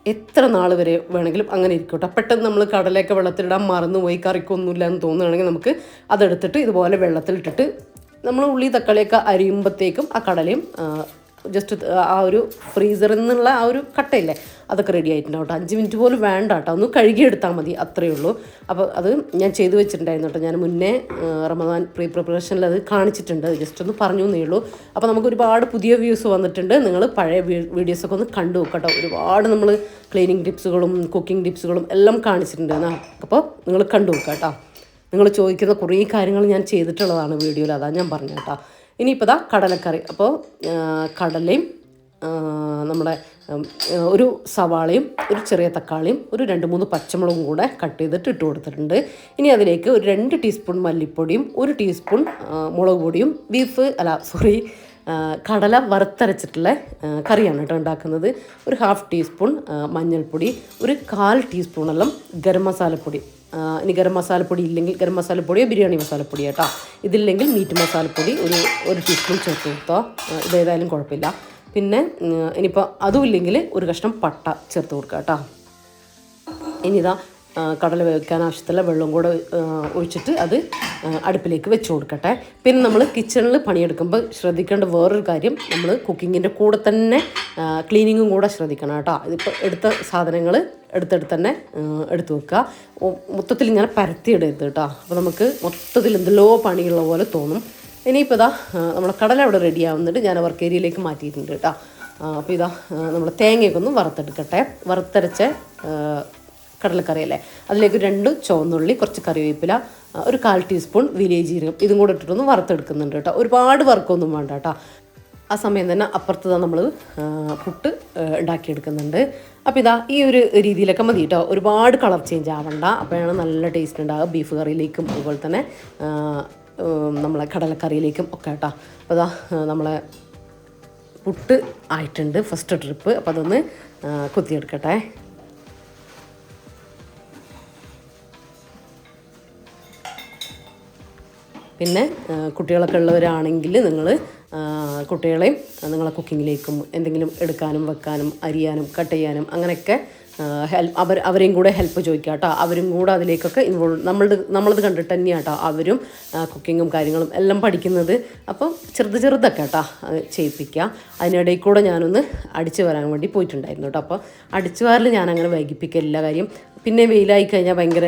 എത്ര നാൾ വരെ വേണമെങ്കിലും അങ്ങനെ ഇരിക്കട്ടെ പെട്ടെന്ന് നമ്മൾ കടലയൊക്കെ വെള്ളത്തിലിടാൻ മറന്നുപോയി കറിക്കൊന്നുമില്ല എന്ന് തോന്നുകയാണെങ്കിൽ നമുക്ക് അതെടുത്തിട്ട് ഇതുപോലെ വെള്ളത്തിലിട്ടിട്ട് നമ്മൾ ഉള്ളി തക്കാളിയൊക്കെ അരിയുമ്പോഴത്തേക്കും ആ കടലയും ജസ്റ്റ് ആ ഒരു ഫ്രീസറിൽ നിന്നുള്ള ആ ഒരു കട്ടയില്ലേ അതൊക്കെ റെഡി ആയിട്ടുണ്ടാവും കേട്ടോ. അഞ്ച് മിനിറ്റ് പോലും വേണ്ട കേട്ടോ. ഒന്ന് കഴുകിയെടുത്താൽ മതി അത്രയേ ഉള്ളൂ. അപ്പോൾ അത് ഞാൻ ചെയ്തു വെച്ചിട്ടുണ്ടായിരുന്നു കേട്ടോ. ഞാൻ മുന്നേ റമദാൻ പ്രീ പ്രിപ്പറേഷനിൽ അത് കാണിച്ചിട്ടുണ്ട്. ജസ്റ്റ് ഒന്ന് പറഞ്ഞു എന്നേ ഉള്ളൂ. അപ്പോൾ നമുക്ക് ഒരുപാട് പുതിയ വ്യൂസ് വന്നിട്ടുണ്ട്. നിങ്ങൾ പഴയ വീഡിയോസൊക്കെ ഒന്ന് കണ്ടു നോക്കട്ടോ കേട്ടോ. ഒരുപാട് നമ്മൾ ക്ലീനിങ് ടിപ്സുകളും കുക്കിംഗ് ടിപ്സുകളും എല്ലാം കാണിച്ചിട്ടുണ്ട്. അപ്പോൾ നിങ്ങൾ കണ്ടു നോക്കാം നിങ്ങൾ ചോദിക്കുന്ന കുറേ കാര്യങ്ങൾ ഞാൻ ചെയ്തിട്ടുള്ളതാണ് വീഡിയോയിൽ. അതാ ഞാൻ പറഞ്ഞു കേട്ടോ. ഇനിയിപ്പോൾ ദാ കടലക്കറി അപ്പോൾ കടലയും നമ്മുടെ ഒരു സവാളയും ഒരു ചെറിയ തക്കാളിയും ഒരു രണ്ട് മൂന്ന് പച്ചമുളകും കൂടെ കട്ട് ചെയ്തിട്ട് ഇട്ട് കൊടുത്തിട്ടുണ്ട്. ഇനി അതിലേക്ക് ഒരു രണ്ട് ടീസ്പൂൺ മല്ലിപ്പൊടിയും ഒരു ടീസ്പൂൺ മുളക് പൊടിയും ബീഫ് അല്ല സോറി കടല വറുത്തരച്ചിട്ടുള്ള കറിയാണ് കേട്ടോ ഉണ്ടാക്കുന്നത്. ഒരു ഹാഫ് ടീസ്പൂൺ മഞ്ഞൾപ്പൊടി ഒരു കാൽ ടീസ്പൂണെല്ലാം ഗരം മസാലപ്പൊടി. ഇനി ഗരം മസാലപ്പൊടി ഇല്ലെങ്കിൽ ഗരം മസാലപ്പൊടിയോ ബിരിയാണി മസാലപ്പൊടി കേട്ടോ. ഇതില്ലെങ്കിൽ മീറ്റ് മസാലപ്പൊടി ഒരു ഒരു ടീസ്പൂൺ ചേർത്ത് കൊടുത്തോ. ഇതേതായാലും കുഴപ്പമില്ല. പിന്നെ ഇനിയിപ്പോൾ അതുമില്ലെങ്കിൽ ഒരു കഷ്ണം പട്ട ചേർത്ത് കൊടുക്കുക കേട്ടോ. ഇനി ഇതാ ആ, കടല വേവിക്കാൻ ആവശ്യത്തിലുള്ള വെള്ളം കൂടെ ഒഴിച്ചിട്ട് അത് അടുപ്പിലേക്ക് വെച്ച് കൊടുക്കട്ടെ. പിന്നെ നമ്മൾ കിച്ചണിൽ പണിയെടുക്കുമ്പോൾ ശ്രദ്ധിക്കേണ്ട വേറൊരു കാര്യം നമ്മൾ കുക്കിങ്ങിന്റെ കൂടെ തന്നെ ക്ലീനിങ്ങും കൂടെ ശ്രദ്ധിക്കണം കേട്ടോ. ഇതിപ്പോൾ എടുത്ത സാധനങ്ങൾ എടുത്തെടുത്ത് തന്നെ എടുത്തു വെക്കുക. മൊത്തത്തിൽ ഇങ്ങനെ പരത്തിയിടരുത് കേട്ടോ. അപ്പോൾ നമുക്ക് മൊത്തത്തിൽ എന്തെല്ലോ പണിയുള്ള പോലെ തോന്നും. ഇനിയിപ്പോൾ ഇതാ നമ്മുടെ കടല അവിടെ റെഡി ആവുന്നുണ്ട്. ഞാൻ വർക്ക് ഏരിയയിലേക്ക് മാറ്റിയിട്ടുണ്ട് കേട്ടോ. അപ്പോൾ ഇതാ നമ്മൾ തേങ്ങയൊക്കെ ഒന്ന് വറുത്തെടുക്കട്ടെ. വറുത്തരച്ച കടലക്കറി അല്ലേ? അതിലേക്ക് രണ്ട് ചുവന്നുള്ളി കുറച്ച് കറിവേപ്പില ഒരു കാൽ ടീസ്പൂൺ വിലേജ് ജീരകം ഇതും കൂടെ ഇട്ടിട്ടൊന്ന് വറുത്തെടുക്കുന്നുണ്ട് കേട്ടോ. ഒരുപാട് വർക്കൊന്നും വേണ്ട കേട്ടോ. ആ സമയം തന്നെ അപ്പുറത്ത് നമ്മൾ പുട്ട് ഉണ്ടാക്കിയെടുക്കുന്നുണ്ട്. അപ്പോൾ ഇതാ ഈ ഒരു രീതിയിലൊക്കെ മതി കേട്ടോ. ഒരുപാട് കളർ ചേഞ്ച് ആവണ്ട. അപ്പോഴാണ് നല്ല ടേസ്റ്റ് ഉണ്ടാകുക ബീഫ് കറിയിലേക്കും അതുപോലെ തന്നെ നമ്മളെ കടലക്കറിയിലേക്കും ഒക്കെ കേട്ടോ. അപ്പോൾ അതാ നമ്മളെ പുട്ട് ആയിട്ടുണ്ട് ഫസ്റ്റ് ട്രിപ്പ് അപ്പോൾ അതൊന്ന് കുത്തിയെടുക്കട്ടെ. പിന്നെ കുട്ടികളൊക്കെ ഉള്ളവരാണെങ്കിൽ നിങ്ങൾ കുട്ടികളെയും നിങ്ങളെ കുക്കിങ്ങിലേക്കും എന്തെങ്കിലും എടുക്കാനും വെക്കാനും അരിയാനും കട്ട് ചെയ്യാനും അങ്ങനെയൊക്കെ ഹെൽപ്പ് അവർ അവരെയും കൂടെ ഹെൽപ്പ് ചോദിക്കുക കേട്ടോ. അവരും കൂടെ അതിലേക്കൊക്കെ ഇൻവോൾവ് നമ്മളുടെ നമ്മളത് കണ്ടിട്ട് തന്നെയാണ് കേട്ടോ. അവരും കുക്കിങ്ങും കാര്യങ്ങളും എല്ലാം പഠിക്കുന്നത്. അപ്പം ചെറുത് ചെറുതൊക്കെ കേട്ടോ ചെയ്യിപ്പിക്കുക. അതിനിടയിൽ കൂടെ ഞാനൊന്ന് അടിച്ചു വരാൻ വേണ്ടി പോയിട്ടുണ്ടായിരുന്നു കേട്ടോ. അപ്പോൾ അടിച്ചു വാരൽ ഞാൻ അങ്ങനെ വൈകിപ്പിക്കില്ല കാര്യം. പിന്നെ വെയിലായി കഴിഞ്ഞാൽ ഭയങ്കര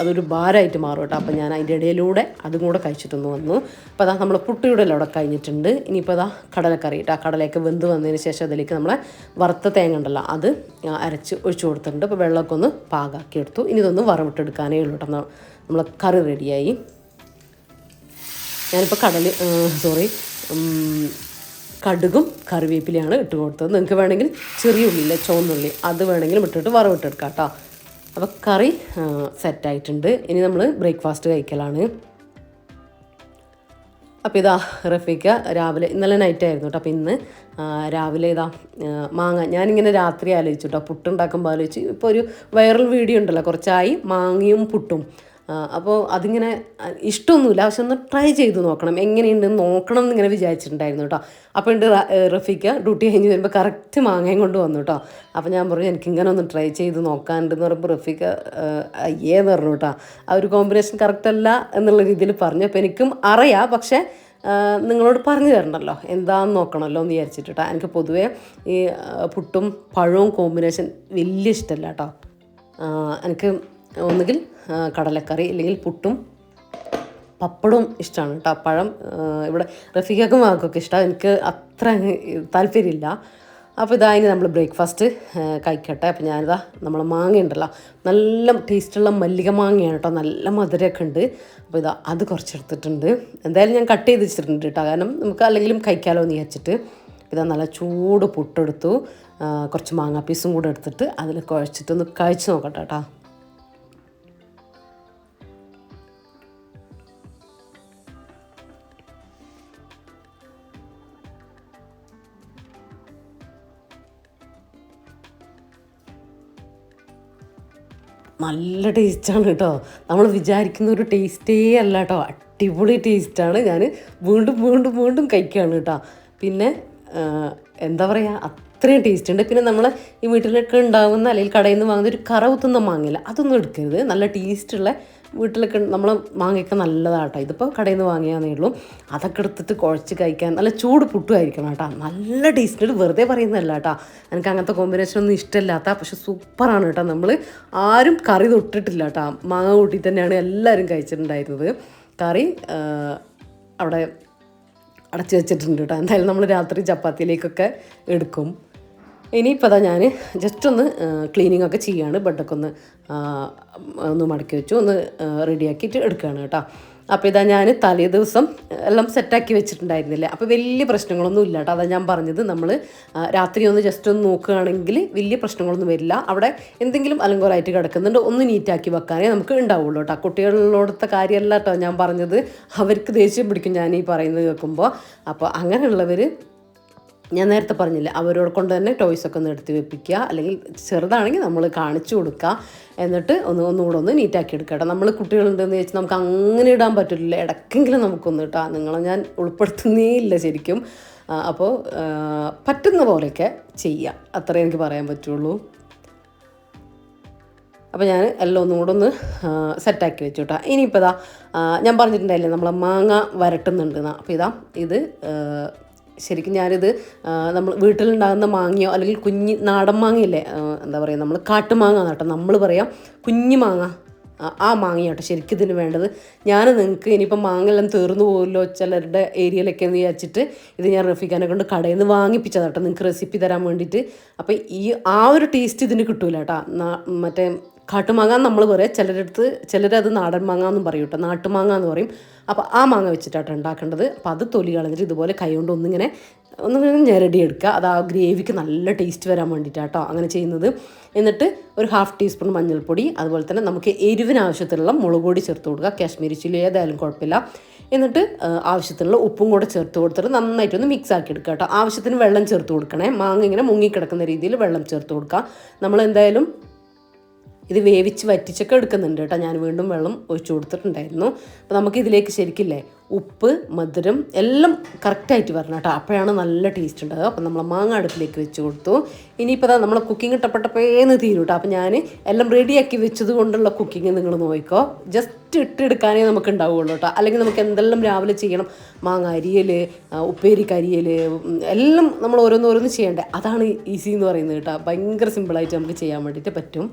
അതൊരു ഭാരമായിട്ട് മാറും കേട്ടോ. അപ്പോൾ ഞാൻ അതിന്റെ ഇടയിലൂടെ അതും കൂടെ കഴിച്ചിട്ടൊന്ന് വന്നു. അപ്പോൾ അതാ നമ്മൾ പുട്ടിയുടെ അവിടെ കഴിഞ്ഞിട്ടുണ്ട്. ഇനിയിപ്പോൾ അതാ കടലക്കറി കേട്ടോ. ആ കടലയൊക്കെ വെന്ത് വന്നതിന് ശേഷം അതിലേക്ക് നമ്മളെ വറുത്ത തേങ്ങ ഉണ്ടല്ലോ അത് അരച്ച് ഒഴിച്ചു കൊടുത്തിട്ടുണ്ട്. അപ്പോൾ വെള്ളമൊക്കെ ഒന്ന് പാകാക്കി എടുത്തു. ഇനി ഇതൊന്ന് വറവിട്ടെടുക്കാനേ ഉള്ളൂ കേട്ടോ. നമ്മൾ കറി റെഡിയായി. ഞാനിപ്പോൾ കടൽ സോറി കടുകും കറിവേപ്പിലയാണ് ഇട്ട് കൊടുത്തത്. നിങ്ങൾക്ക് വേണമെങ്കിൽ ചെറിയ ഉള്ളിയില്ലേ ചുവന്നുള്ളി അത് വേണമെങ്കിലും ഇട്ടിട്ട് വറവിട്ടെടുക്കാം കേട്ടോ. അപ്പോൾ കറി സെറ്റായിട്ടുണ്ട് ഇനി നമ്മൾ ബ്രേക്ക്ഫാസ്റ്റ് കഴിക്കലാണ്. അപ്പോൾ ഇതാ റഫീക്ക രാവിലെ ഇന്നലെ നൈറ്റ് ആയിരുന്നു കേട്ടോ അപ്പോൾ ഇന്ന് രാവിലെ ഇതാ മാങ്ങ. ഞാനിങ്ങനെ രാത്രി ആലോചിച്ചു കേട്ടോ പുട്ടുണ്ടാക്കുമ്പോൾ ആലോചിച്ച്. ഇപ്പോൾ ഒരു വൈറൽ വീഡിയോ ഉണ്ടല്ലോ കുറച്ചായി മാങ്ങയും പുട്ടും. അപ്പോൾ അതിങ്ങനെ ഇഷ്ടമൊന്നുമില്ല. പക്ഷെ ഒന്ന് ട്രൈ ചെയ്ത് നോക്കണം. എങ്ങനെയുണ്ടെന്ന് നോക്കണം എന്നിങ്ങനെ വിചാരിച്ചിട്ടുണ്ടായിരുന്നു കേട്ടോ. അപ്പോൾ ഉണ്ട് റഫിക്ക് ഡ്യൂട്ടി കഴിഞ്ഞ് വരുമ്പോൾ കറക്റ്റ് മാങ്ങയും കൊണ്ട് വന്നു കേട്ടോ. അപ്പോൾ ഞാൻ പറഞ്ഞു എനിക്ക് ഇങ്ങനെ ഒന്ന് ട്രൈ ചെയ്ത് നോക്കാനുണ്ടെന്ന് പറയുമ്പോൾ റഫീക്ക അയ്യേ അയ്യേന്ന് പറഞ്ഞു കേട്ടോ. ആ ഒരു കോമ്പിനേഷൻ കറക്റ്റ് അല്ല എന്നുള്ള രീതിയിൽ പറഞ്ഞു. അപ്പോൾ എനിക്കും അറിയാം. പക്ഷേ നിങ്ങളോട് പറഞ്ഞു തരണമല്ലോ എന്താണെന്ന് നോക്കണമല്ലോ എന്ന് വിചാരിച്ചിട്ട് കേട്ടോ. എനിക്ക് പൊതുവേ ഈ പുട്ടും പഴവും കോമ്പിനേഷൻ വലിയ ഇഷ്ടമല്ല കേട്ടോ. എനിക്ക് ഒന്നുകിൽ കടലക്കറി അല്ലെങ്കിൽ പുട്ടും പപ്പടവും ഇഷ്ടമാണ് കേട്ടോ. പഴം ഇവിടെ റഫീഖക്കും മാക്കൊക്കെ ഇഷ്ടമാണ്. എനിക്ക് അത്ര താല്പര്യമില്ല. അപ്പോൾ ഇതാ ഇനി നമ്മൾ ബ്രേക്ക്ഫാസ്റ്റ് കഴിക്കട്ടെ. അപ്പോൾ ഞാനിതാ നമ്മൾ മാങ്ങ ഉണ്ടല്ലോ. നല്ല ടേസ്റ്റുള്ള മല്ലിക മാങ്ങയാണ് കേട്ടോ. നല്ല മധുരമൊക്കെ ഉണ്ട്. അപ്പോൾ ഇതാ അത് കുറച്ചെടുത്തിട്ടുണ്ട്. എന്തായാലും ഞാൻ കട്ട് ചെയ്ത് വെച്ചിട്ടുണ്ട് കേട്ടോ. കാരണം നമുക്ക് അല്ലെങ്കിലും കഴിക്കാമല്ലോ എന്ന് വിചാരിച്ചിട്ട്. ഇതാ നല്ല ചൂട് പുട്ടെടുത്തു. കുറച്ച് മാങ്ങാ പീസും കൂടെ എടുത്തിട്ട് അതിൽ കുഴച്ചിട്ടൊന്ന് കഴിച്ച് നോക്കട്ടെ കേട്ടോ. നല്ല ടേസ്റ്റാണ് കേട്ടോ. നമ്മൾ വിചാരിക്കുന്ന ഒരു ടേസ്റ്റേ അല്ല കേട്ടോ. അടിപൊളി ടേസ്റ്റാണ്. ഞാൻ വീണ്ടും വീണ്ടും വീണ്ടും കഴിക്കുകയാണ് കേട്ടോ. പിന്നെ എന്താ പറയുക അത്രയും ടേസ്റ്റ് ഉണ്ട് പിന്നെ നമ്മൾ ഈ വീട്ടിലൊക്കെ ഉണ്ടാകുന്ന അല്ലെങ്കിൽ കടയിൽ നിന്ന് വാങ്ങുന്ന ഒരു കറ കുത്തുന്ന മാങ്ങില്ല അതൊന്നും എടുക്കരുത്. നല്ല ടേസ്റ്റുള്ള വീട്ടിലൊക്കെ നമ്മൾ മാങ്ങയൊക്കെ നല്ലതാട്ടോ. ഇതിപ്പോൾ കടയിൽ നിന്ന് വാങ്ങിയാന്നേ ഉള്ളൂ. അതൊക്കെ എടുത്തിട്ട് കുഴച്ച് കഴിക്കാൻ നല്ല ചൂട് പുട്ടുമായിരിക്കണം കേട്ടോ. നല്ല ടേസ്റ്റിൽ വെറുതെ പറയുന്നതല്ല കേട്ടോ. എനിക്ക് അങ്ങനത്തെ കോമ്പിനേഷൻ ഒന്നും ഇഷ്ടമില്ലാത്ത പക്ഷെ സൂപ്പറാണ് കേട്ടോ. നമ്മൾ ആരും കറി തൊട്ടിട്ടില്ല കേട്ടോ. മാങ്ങ കൂട്ടി തന്നെയാണ് എല്ലാവരും കഴിച്ചിട്ടുണ്ടായിരുന്നത്. കറി അവിടെ അടച്ചു വെച്ചിട്ടുണ്ട് കേട്ടോ. എന്തായാലും നമ്മൾ രാത്രി ചപ്പാത്തിയിലേക്കൊക്കെ എടുക്കും. ഇനിയിപ്പോൾ അതാ ഞാൻ ജസ്റ്റ് ഒന്ന് ക്ലീനിങ് ഒക്കെ ചെയ്യാണ്. ബെഡൊക്കെ ഒന്ന് ഒന്ന് മടക്കി വെച്ചു. ഒന്ന് റെഡിയാക്കിയിട്ട് എടുക്കുകയാണ് കേട്ടോ. അപ്പോൾ ഇതാ ഞാൻ തലേ ദിവസം എല്ലാം സെറ്റാക്കി വെച്ചിട്ടുണ്ടായിരുന്നില്ല. അപ്പോൾ വലിയ പ്രശ്നങ്ങളൊന്നും ഇല്ല കേട്ടോ. അതാ ഞാൻ പറഞ്ഞത്. നമ്മൾ രാത്രി ഒന്ന് ജസ്റ്റ് ഒന്ന് നോക്കുകയാണെങ്കിൽ വലിയ പ്രശ്നങ്ങളൊന്നും വരില്ല. അവിടെ എന്തെങ്കിലും അലങ്കോറായിട്ട് കിടക്കുന്നുണ്ട് ഒന്ന് നീറ്റാക്കി വെക്കാനേ നമുക്ക് ഉണ്ടാവുള്ളൂ കേട്ടോ. കുട്ടികളോടത്തെ കാര്യമല്ല കേട്ടോ ഞാൻ പറഞ്ഞത്. അവർക്ക് ദേഷ്യം പിടിക്കും ഞാൻ ഈ പറയുന്നത് കേൾക്കുമ്പോൾ അപ്പോൾ അങ്ങനെയുള്ളവർ ഞാൻ നേരത്തെ പറഞ്ഞില്ല അവരോട് കൊണ്ട് തന്നെ ടോയ്സ് ഒക്കെ ഒന്ന് എടുത്ത് വെപ്പിക്കുക അല്ലെങ്കിൽ ചെറുതാണെങ്കിൽ നമ്മൾ കാണിച്ചു കൊടുക്കുക എന്നിട്ട് ഒന്ന് ഒന്നുകൂടെ ഒന്ന് നീറ്റാക്കി എടുക്കുക കേട്ടോ. നമ്മൾ കുട്ടികളുണ്ടെന്ന് വെച്ചാൽ നമുക്ക് അങ്ങനെ ഇടാൻ പറ്റില്ല ഇടയ്ക്കെങ്കിലും നമുക്കൊന്ന് കേട്ടോ. നിങ്ങളെ ഞാൻ ഉൾപ്പെടുത്തുന്നേ ഇല്ല ശരിക്കും. അപ്പോൾ പറ്റുന്ന പോലെയൊക്കെ ചെയ്യുക അത്രേ എനിക്ക് പറയാൻ പറ്റുള്ളൂ. അപ്പോൾ ഞാൻ എല്ലാം ഒന്നും കൂടെ ഒന്ന് സെറ്റാക്കി വെച്ചു കേട്ടോ. ഇനിയിപ്പോൾ ഇതാ ഞാൻ പറഞ്ഞിട്ടുണ്ടായില്ലേ നമ്മൾ മാങ്ങ വരട്ടുന്നുണ്ട് അപ്പോൾ ഇതാ ഇത് ശരിക്കും ഞാനിത് നമ്മൾ വീട്ടിലുണ്ടാകുന്ന മാങ്ങയോ അല്ലെങ്കിൽ കുഞ്ഞ് നാടൻ മാങ്ങയില്ലേ എന്താ പറയുക നമ്മൾ കാട്ടുമാങ്ങ കേട്ടോ നമ്മൾ പറയാം കുഞ്ഞു മാങ്ങ ആ, മാങ്ങയാട്ടോ ശരിക്കും ഇതിന് വേണ്ടത്. ഞാൻ നിങ്ങൾക്ക് ഇനിയിപ്പം മാങ്ങെല്ലാം തീർന്നു പോകുമല്ലോ ചിലരുടെ ഏരിയയിലൊക്കെ എന്ന് വിചാരിച്ചിട്ട് ഇത് ഞാൻ റഫിക്കാനെ കൊണ്ട് കടയിൽ നിന്ന് വാങ്ങിപ്പിച്ചതാട്ടോ നിങ്ങൾക്ക് റെസിപ്പി തരാൻ വേണ്ടിയിട്ട്. അപ്പോൾ ഈ ആ ഒരു ടേസ്റ്റ് ഇതിന് കിട്ടൂല കേട്ടോ മറ്റേ കാട്ടുമാങ്ങ നമ്മൾ പറയാം ചിലരടുത്ത് ചിലരത് നാടൻ മാങ്ങ എന്നും പറയും കേട്ടോ. നാട്ടുമാങ്ങ എന്ന് പറയും. അപ്പോൾ ആ മാങ്ങ വെച്ചിട്ടാണ് ഉണ്ടാക്കേണ്ടത്. അപ്പോൾ അത് തൊലി കളഞ്ഞിട്ട് ഇതുപോലെ കൈ കൊണ്ട് ഒന്നിങ്ങനെ ഒന്നിങ്ങനെ ഞെരടി എടുക്കുക. അത് ആ ഗ്രേവിക്ക് നല്ല ടേസ്റ്റ് വരാൻ വേണ്ടിയിട്ടാട്ടോ അങ്ങനെ ചെയ്യുന്നത്. എന്നിട്ട് ഒരു ഹാഫ് ടീസ്പൂൺ മഞ്ഞൾപ്പൊടി അതുപോലെ തന്നെ നമുക്ക് എരിവിന് ആവശ്യത്തിലുള്ള മുളക് പൊടി ചേർത്ത് കൊടുക്കുക. കാശ്മീരി ചില്ലി ഏതായാലും കുഴപ്പമില്ല. എന്നിട്ട് ആവശ്യത്തിനുള്ള ഉപ്പും കൂടെ ചേർത്ത് കൊടുത്തിട്ട് നന്നായിട്ടൊന്ന് മിക്സ് ആക്കി എടുക്കുക കേട്ടോ. ആവശ്യത്തിന് വെള്ളം ചേർത്ത് കൊടുക്കണേ. മാങ്ങ ഇങ്ങനെ മുങ്ങിക്കിടക്കുന്ന രീതിയിൽ വെള്ളം ചേർത്ത് കൊടുക്കുക. നമ്മൾ എന്തായാലും ഇത് വേവിച്ച് വറ്റിച്ചൊക്കെ എടുക്കുന്നുണ്ട് കേട്ടോ. ഞാൻ വീണ്ടും വെള്ളം ഒഴിച്ചു കൊടുത്തിട്ടുണ്ടായിരുന്നു. അപ്പോൾ നമുക്ക് ഇതിലേക്ക് ശരിക്കില്ലേ ഉപ്പ് മധുരം എല്ലാം കറക്റ്റായിട്ട് വരണം കേട്ടോ. അപ്പോഴാണ് നല്ല ടേസ്റ്റ് ഉണ്ടാകുക അപ്പോൾ നമ്മൾ മാങ്ങ അടുപ്പിലേക്ക് വെച്ച് കൊടുത്തു. ഇനിയിപ്പോൾ അതാ നമ്മൾ കുക്കിംഗ് ഇട്ടപ്പെട്ടപ്പോഴേന്ന് തീരും കേട്ടോ. അപ്പോൾ ഞാൻ എല്ലാം റെഡിയാക്കി വെച്ചത് കൊണ്ടുള്ള കുക്കിംഗ് നിങ്ങൾ നോക്കിക്കോ. ജസ്റ്റ് ഇട്ടെടുക്കാനേ നമുക്ക് ഉണ്ടാവുകയുള്ളൂ കേട്ടോ. അല്ലെങ്കിൽ നമുക്ക് എന്തെല്ലാം രാവിലെ ചെയ്യണം. മാങ്ങ അരിയൽ ഉപ്പേരിക്കരിയൽ എല്ലാം നമ്മൾ ഓരോന്നോരോന്ന് ചെയ്യേണ്ടേ. അതാണ് ഈസി എന്ന് പറയുന്നത് കേട്ടോ. ഭയങ്കര സിമ്പിളായിട്ട് നമുക്ക് ചെയ്യാൻ വേണ്ടിയിട്ട് പറ്റും.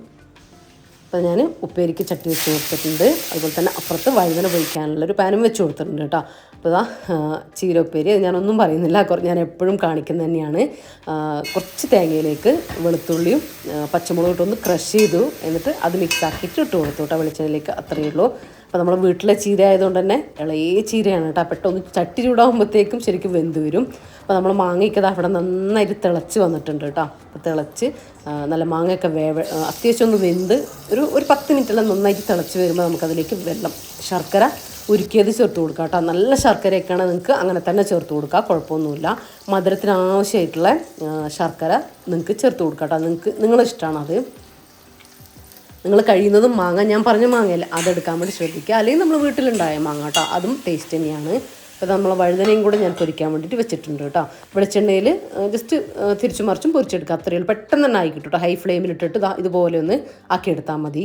അപ്പോൾ ഞാൻ ഉപ്പേരിക്ക് ചട്ടി വെച്ച് കൊടുത്തിട്ടുണ്ട്. അതുപോലെ തന്നെ അപ്പുറത്ത് വഴുതന പൊയ്ക്കാനുള്ളൊരു പാനും വെച്ച് കൊടുത്തിട്ടുണ്ട് കേട്ടോ. അപ്പോൾ ഇതാ ആ, ചീര ഉപ്പേരി ഞാനൊന്നും പറയുന്നില്ല. ഞാൻ എപ്പോഴും കാണിക്കുന്നത് തന്നെയാണ്. കുറച്ച് തേങ്ങയിലേക്ക് വെളുത്തുള്ളിയും പച്ചമുളകും ഇട്ടൊന്ന് ക്രഷ് ചെയ്തു. എന്നിട്ട് അത് മിക്സ് ആക്കിയിട്ട് ഇട്ട് കൊടുത്തു കേട്ടോ വെളിച്ചെണ്ണയിലേക്ക്. അത്രയേ ഉള്ളൂ. അപ്പോൾ നമ്മൾ വീട്ടിലെ ചീര ആയതുകൊണ്ട് തന്നെ ഇളയ ചീരയാണ് കേട്ടോ. പെട്ടെന്ന് ചട്ടി ചൂടാകുമ്പോഴത്തേക്കും ശരിക്കും വെന്ത് വരും. അപ്പോൾ നമ്മൾ മാങ്ങയ്ക്കത് അവിടെ നന്നായിട്ട് തിളച്ച് വന്നിട്ടുണ്ട് കേട്ടോ. അപ്പോൾ തിളച്ച് നല്ല മാങ്ങയൊക്കെ വേവ അത്യാവശ്യം ഒന്ന് വെന്ത് ഒരു ഒരു പത്ത് മിനിറ്റെല്ലാം നന്നായിട്ട് തിളച്ച് വരുമ്പോൾ നമുക്കതിലേക്ക് വെള്ളം ശർക്കര ഉരുക്കിയത് ചേർത്ത് കൊടുക്കുക കേട്ടോ. നല്ല ശർക്കരയൊക്കെയാണ് നിങ്ങൾക്ക് അങ്ങനെ തന്നെ ചേർത്ത് കൊടുക്കുക. കുഴപ്പമൊന്നുമില്ല. മധുരത്തിന് ആവശ്യമായിട്ടുള്ള ശർക്കര നിങ്ങൾക്ക് ചേർത്ത് കൊടുക്കുക കേട്ടോ. നിങ്ങൾക്ക് അത്? നിങ്ങൾ കഴിയുന്നതും മാങ്ങ ഞാൻ പറഞ്ഞ മാങ്ങയല്ല അതെടുക്കാൻ വേണ്ടി ശ്രദ്ധിക്കുക. അല്ലെങ്കിൽ നമ്മൾ വീട്ടിലുണ്ടായ മാങ്ങ കേട്ടോ. അതും ടേസ്റ്റ് തന്നെയാണ്. അപ്പോൾ നമ്മൾ വഴുതനയും കൂടെ ഞാൻ പൊരിക്കാൻ വേണ്ടിയിട്ട് വെച്ചിട്ടുണ്ട് കേട്ടോ. വെളിച്ചെണ്ണയിൽ ജസ്റ്റ് തിരിച്ചു മറിച്ചും പൊരിച്ചെടുക്കുക. അത്രയേ പെട്ടെന്ന് തന്നെ ആയിക്കിട്ടോ കിട്ടും കേട്ടോ. ഹൈ ഫ്ലെയിമിലിട്ടിട്ട് ഇതാ ഇതുപോലെ ഒന്ന് ആക്കിയെടുത്താൽ മതി.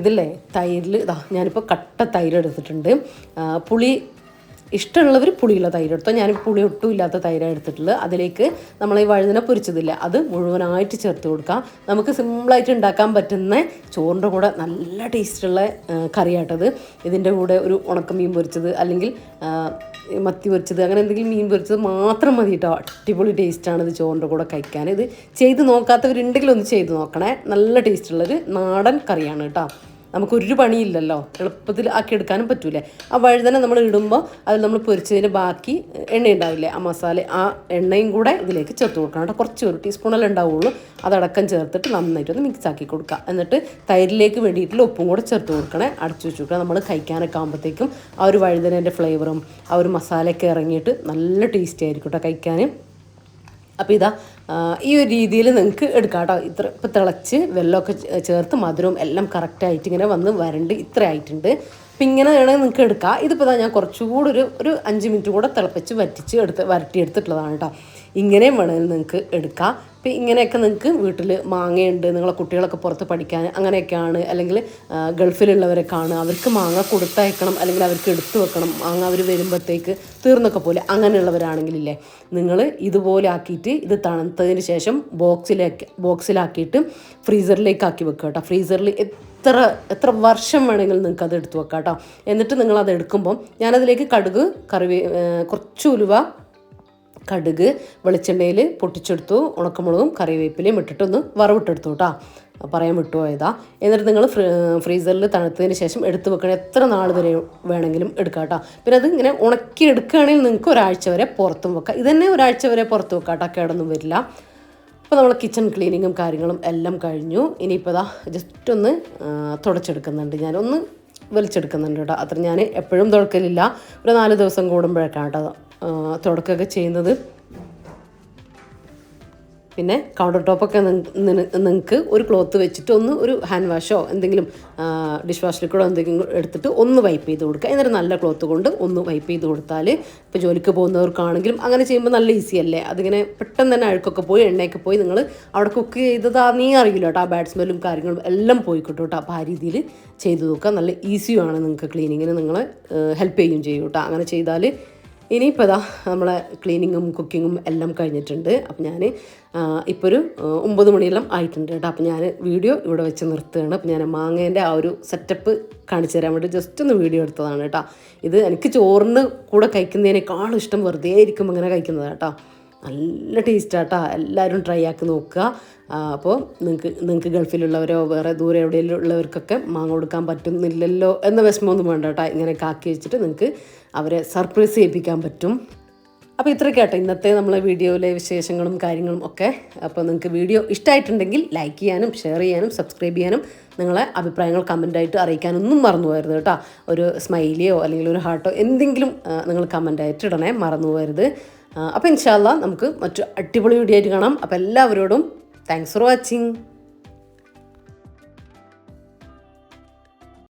ഇതില്ലേ? തൈരിൽ ഇതാ ഞാനിപ്പോൾ കട്ട തൈര് എടുത്തിട്ടുണ്ട് പുളി ഇഷ്ടമുള്ളവർ പുളിയുള്ള തൈര് എടുത്തോ ഞാൻ പുളി ഒട്ടും ഇല്ലാത്ത തൈരാണ് എടുത്തിട്ടുള്ളത്. അതിലേക്ക് നമ്മൾ ഈ വഴുതന പൊരിച്ചതില്ല അത് മുഴുവനായിട്ട് ചേർത്ത് കൊടുക്കാം. നമുക്ക് സിമ്പിളായിട്ട് ഉണ്ടാക്കാൻ പറ്റുന്ന ചോറിന്റെ കൂടെ നല്ല ടേസ്റ്റുള്ള കറിയാട്ടത്. ഇതിന്റെ കൂടെ ഒരു ഉണക്കമീൻ പൊരിച്ചത് അല്ലെങ്കിൽ മത്തി പൊരിച്ചത് അങ്ങനെ എന്തെങ്കിലും മീൻ പൊരിച്ചത് മാത്രം മതി കേട്ടോ അടിപൊളി ടേസ്റ്റാണ് ഇത് ചോറിന്റെ കൂടെ കഴിക്കാൻ. ഇത് ചെയ്ത് നോക്കാത്തവരുണ്ടെങ്കിൽ ഒന്ന് ചെയ്ത് നോക്കണേ. നല്ല ടേസ്റ്റുള്ളൊരു നാടൻ കറിയാണ് കേട്ടോ നമുക്കൊരു പണിയില്ലല്ലോ. എളുപ്പത്തിൽ ആക്കി എടുക്കാനും പറ്റൂലേ. ആ വഴുതന നമ്മൾ ഇടുമ്പോൾ അതിൽ നമ്മൾ പൊരിച്ചതിന് ബാക്കി എണ്ണ ഉണ്ടാവില്ലേ ആ മസാല ആ എണ്ണയും കൂടെ ഇതിലേക്ക് ചേർത്ത് കൊടുക്കണം കേട്ടോ. കുറച്ച് ഒരു ടീസ്പൂണല്ലേ ഉണ്ടാവുള്ളൂ. അതടക്കം ചേർത്തിട്ട് നന്നായിട്ട് ഒന്ന് മിക്സ് ആക്കി കൊടുക്കുക. എന്നിട്ട് തൈരിലേക്ക് വേണ്ടിയിട്ടുള്ള ഉപ്പും കൂടെ ചേർത്ത് കൊടുക്കണേ. അടച്ചു വെച്ച് കൊടുക്കുക നമ്മൾ കഴിക്കാനൊക്കെ ആകുമ്പോഴത്തേക്കും ആ ഒരു വഴുതനേന്റെ ഫ്ലേവറും ആ ഒരു മസാലയൊക്കെ ഇറങ്ങിയിട്ട് നല്ല ടേസ്റ്റി ആയിരിക്കും കേട്ടോ കഴിക്കാൻ അപ്പോൾ ഇതാ ഈ ഒരു രീതിയിൽ നിങ്ങൾക്ക് എടുക്കാം കേട്ടോ. ഇത്ര ഇപ്പം തിളച്ച് വെള്ളമൊക്കെ ചേർത്ത് മധുരവും എല്ലാം കറക്റ്റായിട്ട് ഇങ്ങനെ വന്ന് വരണ്ട്. ഇത്ര ആയിട്ടുണ്ട് അപ്പം ഇങ്ങനെ വേണമെങ്കിൽ നിങ്ങൾക്ക് എടുക്കാം. ഇതിപ്പോൾ ഞാൻ കുറച്ചുകൂടി ഒരു ഒരു അഞ്ച് മിനിറ്റ് കൂടെ തിളപ്പിച്ച് വറ്റിച്ച് എടുത്ത് വരട്ടി എടുത്തിട്ടുള്ളതാണ് കേട്ടോ ഇങ്ങനെയും വേണമെങ്കിൽ നിങ്ങൾക്ക് എടുക്കാം. അപ്പം ഇങ്ങനെയൊക്കെ നിങ്ങൾക്ക് വീട്ടിൽ മാങ്ങയുണ്ട് നിങ്ങളെ കുട്ടികളൊക്കെ പുറത്ത് പഠിക്കാൻ അങ്ങനെയൊക്കെയാണ്. അല്ലെങ്കിൽ ഗൾഫിലുള്ളവരെ കാണുക. അവർക്ക് മാങ്ങ കൊടുത്തയക്കണം അല്ലെങ്കിൽ അവർക്ക് എടുത്തു വെക്കണം. മാങ്ങ അവർ വരുമ്പോഴത്തേക്ക് തീർന്നൊക്കെ പോലെ അങ്ങനെയുള്ളവരാണെങ്കിലില്ലേ നിങ്ങൾ ഇതുപോലെ ആക്കിയിട്ട് ഇത് തണുത്തതിന് ശേഷം ബോക്സിലേക്ക് ബോക്സിലാക്കിയിട്ട് ഫ്രീസറിലേക്ക് ആക്കി വെക്കുക കേട്ടോ ഫ്രീസറിൽ എത്ര എത്ര വർഷം വേണമെങ്കിലും നിങ്ങൾക്ക് അത് എടുത്തു വെക്കാം കേട്ടോ. എന്നിട്ട് നിങ്ങൾ അത് എടുക്കുമ്പം ഞാനതിലേക്ക് കടുക് കറിവേ കുറച്ച് ഉലുവ കടുക് വെളിച്ചെണ്ണയിൽ പൊട്ടിച്ചെടുത്തു ഉണക്കമുളകും കറിവേപ്പിലയും ഇട്ടിട്ടൊന്ന് വറവിട്ടെടുത്തു കേട്ടോ. പറയാൻ വിട്ടുപോയതാ. എന്നിട്ട് നിങ്ങൾ ഫ്രീസറിൽ തണുത്തതിന് ശേഷം എടുത്തു വെക്കണം. എത്ര നാൾ വരെ വേണമെങ്കിലും എടുക്കാം കേട്ടോ. പിന്നെ അത് ഇങ്ങനെ ഉണക്കി എടുക്കുകയാണെങ്കിൽ നിങ്ങൾക്ക് ഒരാഴ്ച വരെ പുറത്തും വെക്കാം. ഇതന്നെ ഒരാഴ്ച വരെ പുറത്ത് വെക്കാം കേട്ടോ. കേടൊന്നും വരില്ല. അപ്പോൾ നമ്മൾ കിച്ചൺ ക്ലീനിങ്ങും കാര്യങ്ങളും എല്ലാം കഴിഞ്ഞു. ഇനിയിപ്പോൾ ഇതാ ജസ്റ്റ് ഒന്ന് തുടച്ചെടുക്കുന്നുണ്ട്. ഞാനൊന്ന് വലിച്ചെടുക്കുന്നുണ്ട് കേട്ടോ. അത്ര ഞാൻ എപ്പോഴും തുടക്കലില്ല. ഒരു നാല് ദിവസം കൂടുമ്പോഴൊക്കെയാണ് കേട്ടോ തുടക്കമൊക്കെ ചെയ്യുന്നത്. പിന്നെ കൗണ്ടർ ടോപ്പൊക്കെ നിങ്ങൾക്ക് ഒരു ക്ലോത്ത് വെച്ചിട്ട് ഒന്ന് ഒരു ഹാൻഡ് വാഷോ എന്തെങ്കിലും ഡിഷ് വാഷ് ലിക്വിഡോ എന്തെങ്കിലും എടുത്തിട്ട് ഒന്ന് വൈപ്പ് ചെയ്ത് കൊടുക്കുക. എന്നിട്ട് നല്ല ക്ലോത്ത് കൊണ്ട് ഒന്ന് വൈപ്പ് ചെയ്ത് കൊടുത്താൽ ഇപ്പോൾ ജോലിക്ക് പോകുന്നവർക്കാണെങ്കിലും അങ്ങനെ ചെയ്യുമ്പോൾ നല്ല ഈസി അല്ലേ? അതിങ്ങനെ പെട്ടെന്ന് തന്നെ അഴുക്കൊക്കെ പോയി എണ്ണയൊക്കെ പോയി നിങ്ങൾ അവിടെ കുക്ക് ചെയ്തതാ നീ അറിയില്ല കേട്ടോ ആ ബാഡ് സ്മെല്ലും കാര്യങ്ങളും എല്ലാം പോയി കിട്ടും കേട്ടോ അപ്പോൾ ആ രീതിയിൽ ചെയ്ത് നോക്കുക. നല്ല ഈസിയുമാണ് നിങ്ങൾക്ക് ക്ലീനിങ്ങിന് നിങ്ങൾ ഹെൽപ്പ് ചെയ്യും ചെയ്യും കേട്ടോ അങ്ങനെ ചെയ്താൽ ഇനിയിപ്പോൾ ഇതാ നമ്മളെ ക്ലീനിങ്ങും കുക്കിങ്ങും എല്ലാം കഴിഞ്ഞിട്ടുണ്ട്. അപ്പം ഞാൻ ഇപ്പോൾ ഒരു ഒമ്പത് മണിയെല്ലാം ആയിട്ടുണ്ട് കേട്ടോ. അപ്പം ഞാൻ വീഡിയോ ഇവിടെ വെച്ച് നിർത്തുകയാണ്. അപ്പം ഞാൻ മാങ്ങേന്റെ ആ ഒരു സെറ്റപ്പ് കാണിച്ചു തരാൻ വേണ്ടി ജസ്റ്റ് ഒന്ന് വീഡിയോ എടുത്തതാണ് കേട്ടോ. ഇത് എനിക്ക് ചോറിന് കൂടെ കഴിക്കുന്നതിനേക്കാളും ഇഷ്ടം വെറുതെ ഇരിക്കുമ്പോൾ ഇങ്ങനെ കഴിക്കുന്നതാണ് കേട്ടോ. നല്ല ടേസ്റ്റാട്ടോ. എല്ലാവരും ട്രൈ ആക്കി നോക്കുക. അപ്പോൾ നിങ്ങൾക്ക് നിങ്ങൾക്ക് ഗൾഫിലുള്ളവരോ വേറെ ദൂരെ എവിടെയെങ്കിലും ഉള്ളവർക്കൊക്കെ മാങ്ങ കൊടുക്കാൻ പറ്റുന്നില്ലല്ലോ എന്ന വിഷമമൊന്നും വേണ്ട കേട്ടോ ഇങ്ങനെ കാക്കി വെച്ചിട്ട് നിങ്ങൾക്ക് അവരെ സർപ്രൈസ് ചെയ്യിപ്പിക്കാൻ പറ്റും. അപ്പോൾ ഇത്രയൊക്കെ കേട്ടോ ഇന്നത്തെ നമ്മളെ വീഡിയോയിലെ വിശേഷങ്ങളും കാര്യങ്ങളും ഒക്കെ. അപ്പോൾ നിങ്ങൾക്ക് വീഡിയോ ഇഷ്ടമായിട്ടുണ്ടെങ്കിൽ ലൈക്ക് ചെയ്യാനും ഷെയർ ചെയ്യാനും സബ്സ്ക്രൈബ് ചെയ്യാനും നിങ്ങളെ അഭിപ്രായങ്ങൾ കമന്റായിട്ട് അറിയിക്കാനൊന്നും മറന്നു പോകരുത് കേട്ടോ. ഒരു സ്മൈലിയോ അല്ലെങ്കിൽ ഒരു ഹാർട്ടോ എന്തെങ്കിലും നിങ്ങൾ കമന്റായിട്ട് ഇടണേ മറന്നു പോകരുത്. അപ്പോൾ ഇൻഷാല്ല നമുക്ക് മറ്റു അടിപൊളി വീഡിയോ ആയിട്ട് കാണാം. അപ്പോൾ എല്ലാവരോടും താങ്ക്സ് ഫോർ വാച്ചിങ്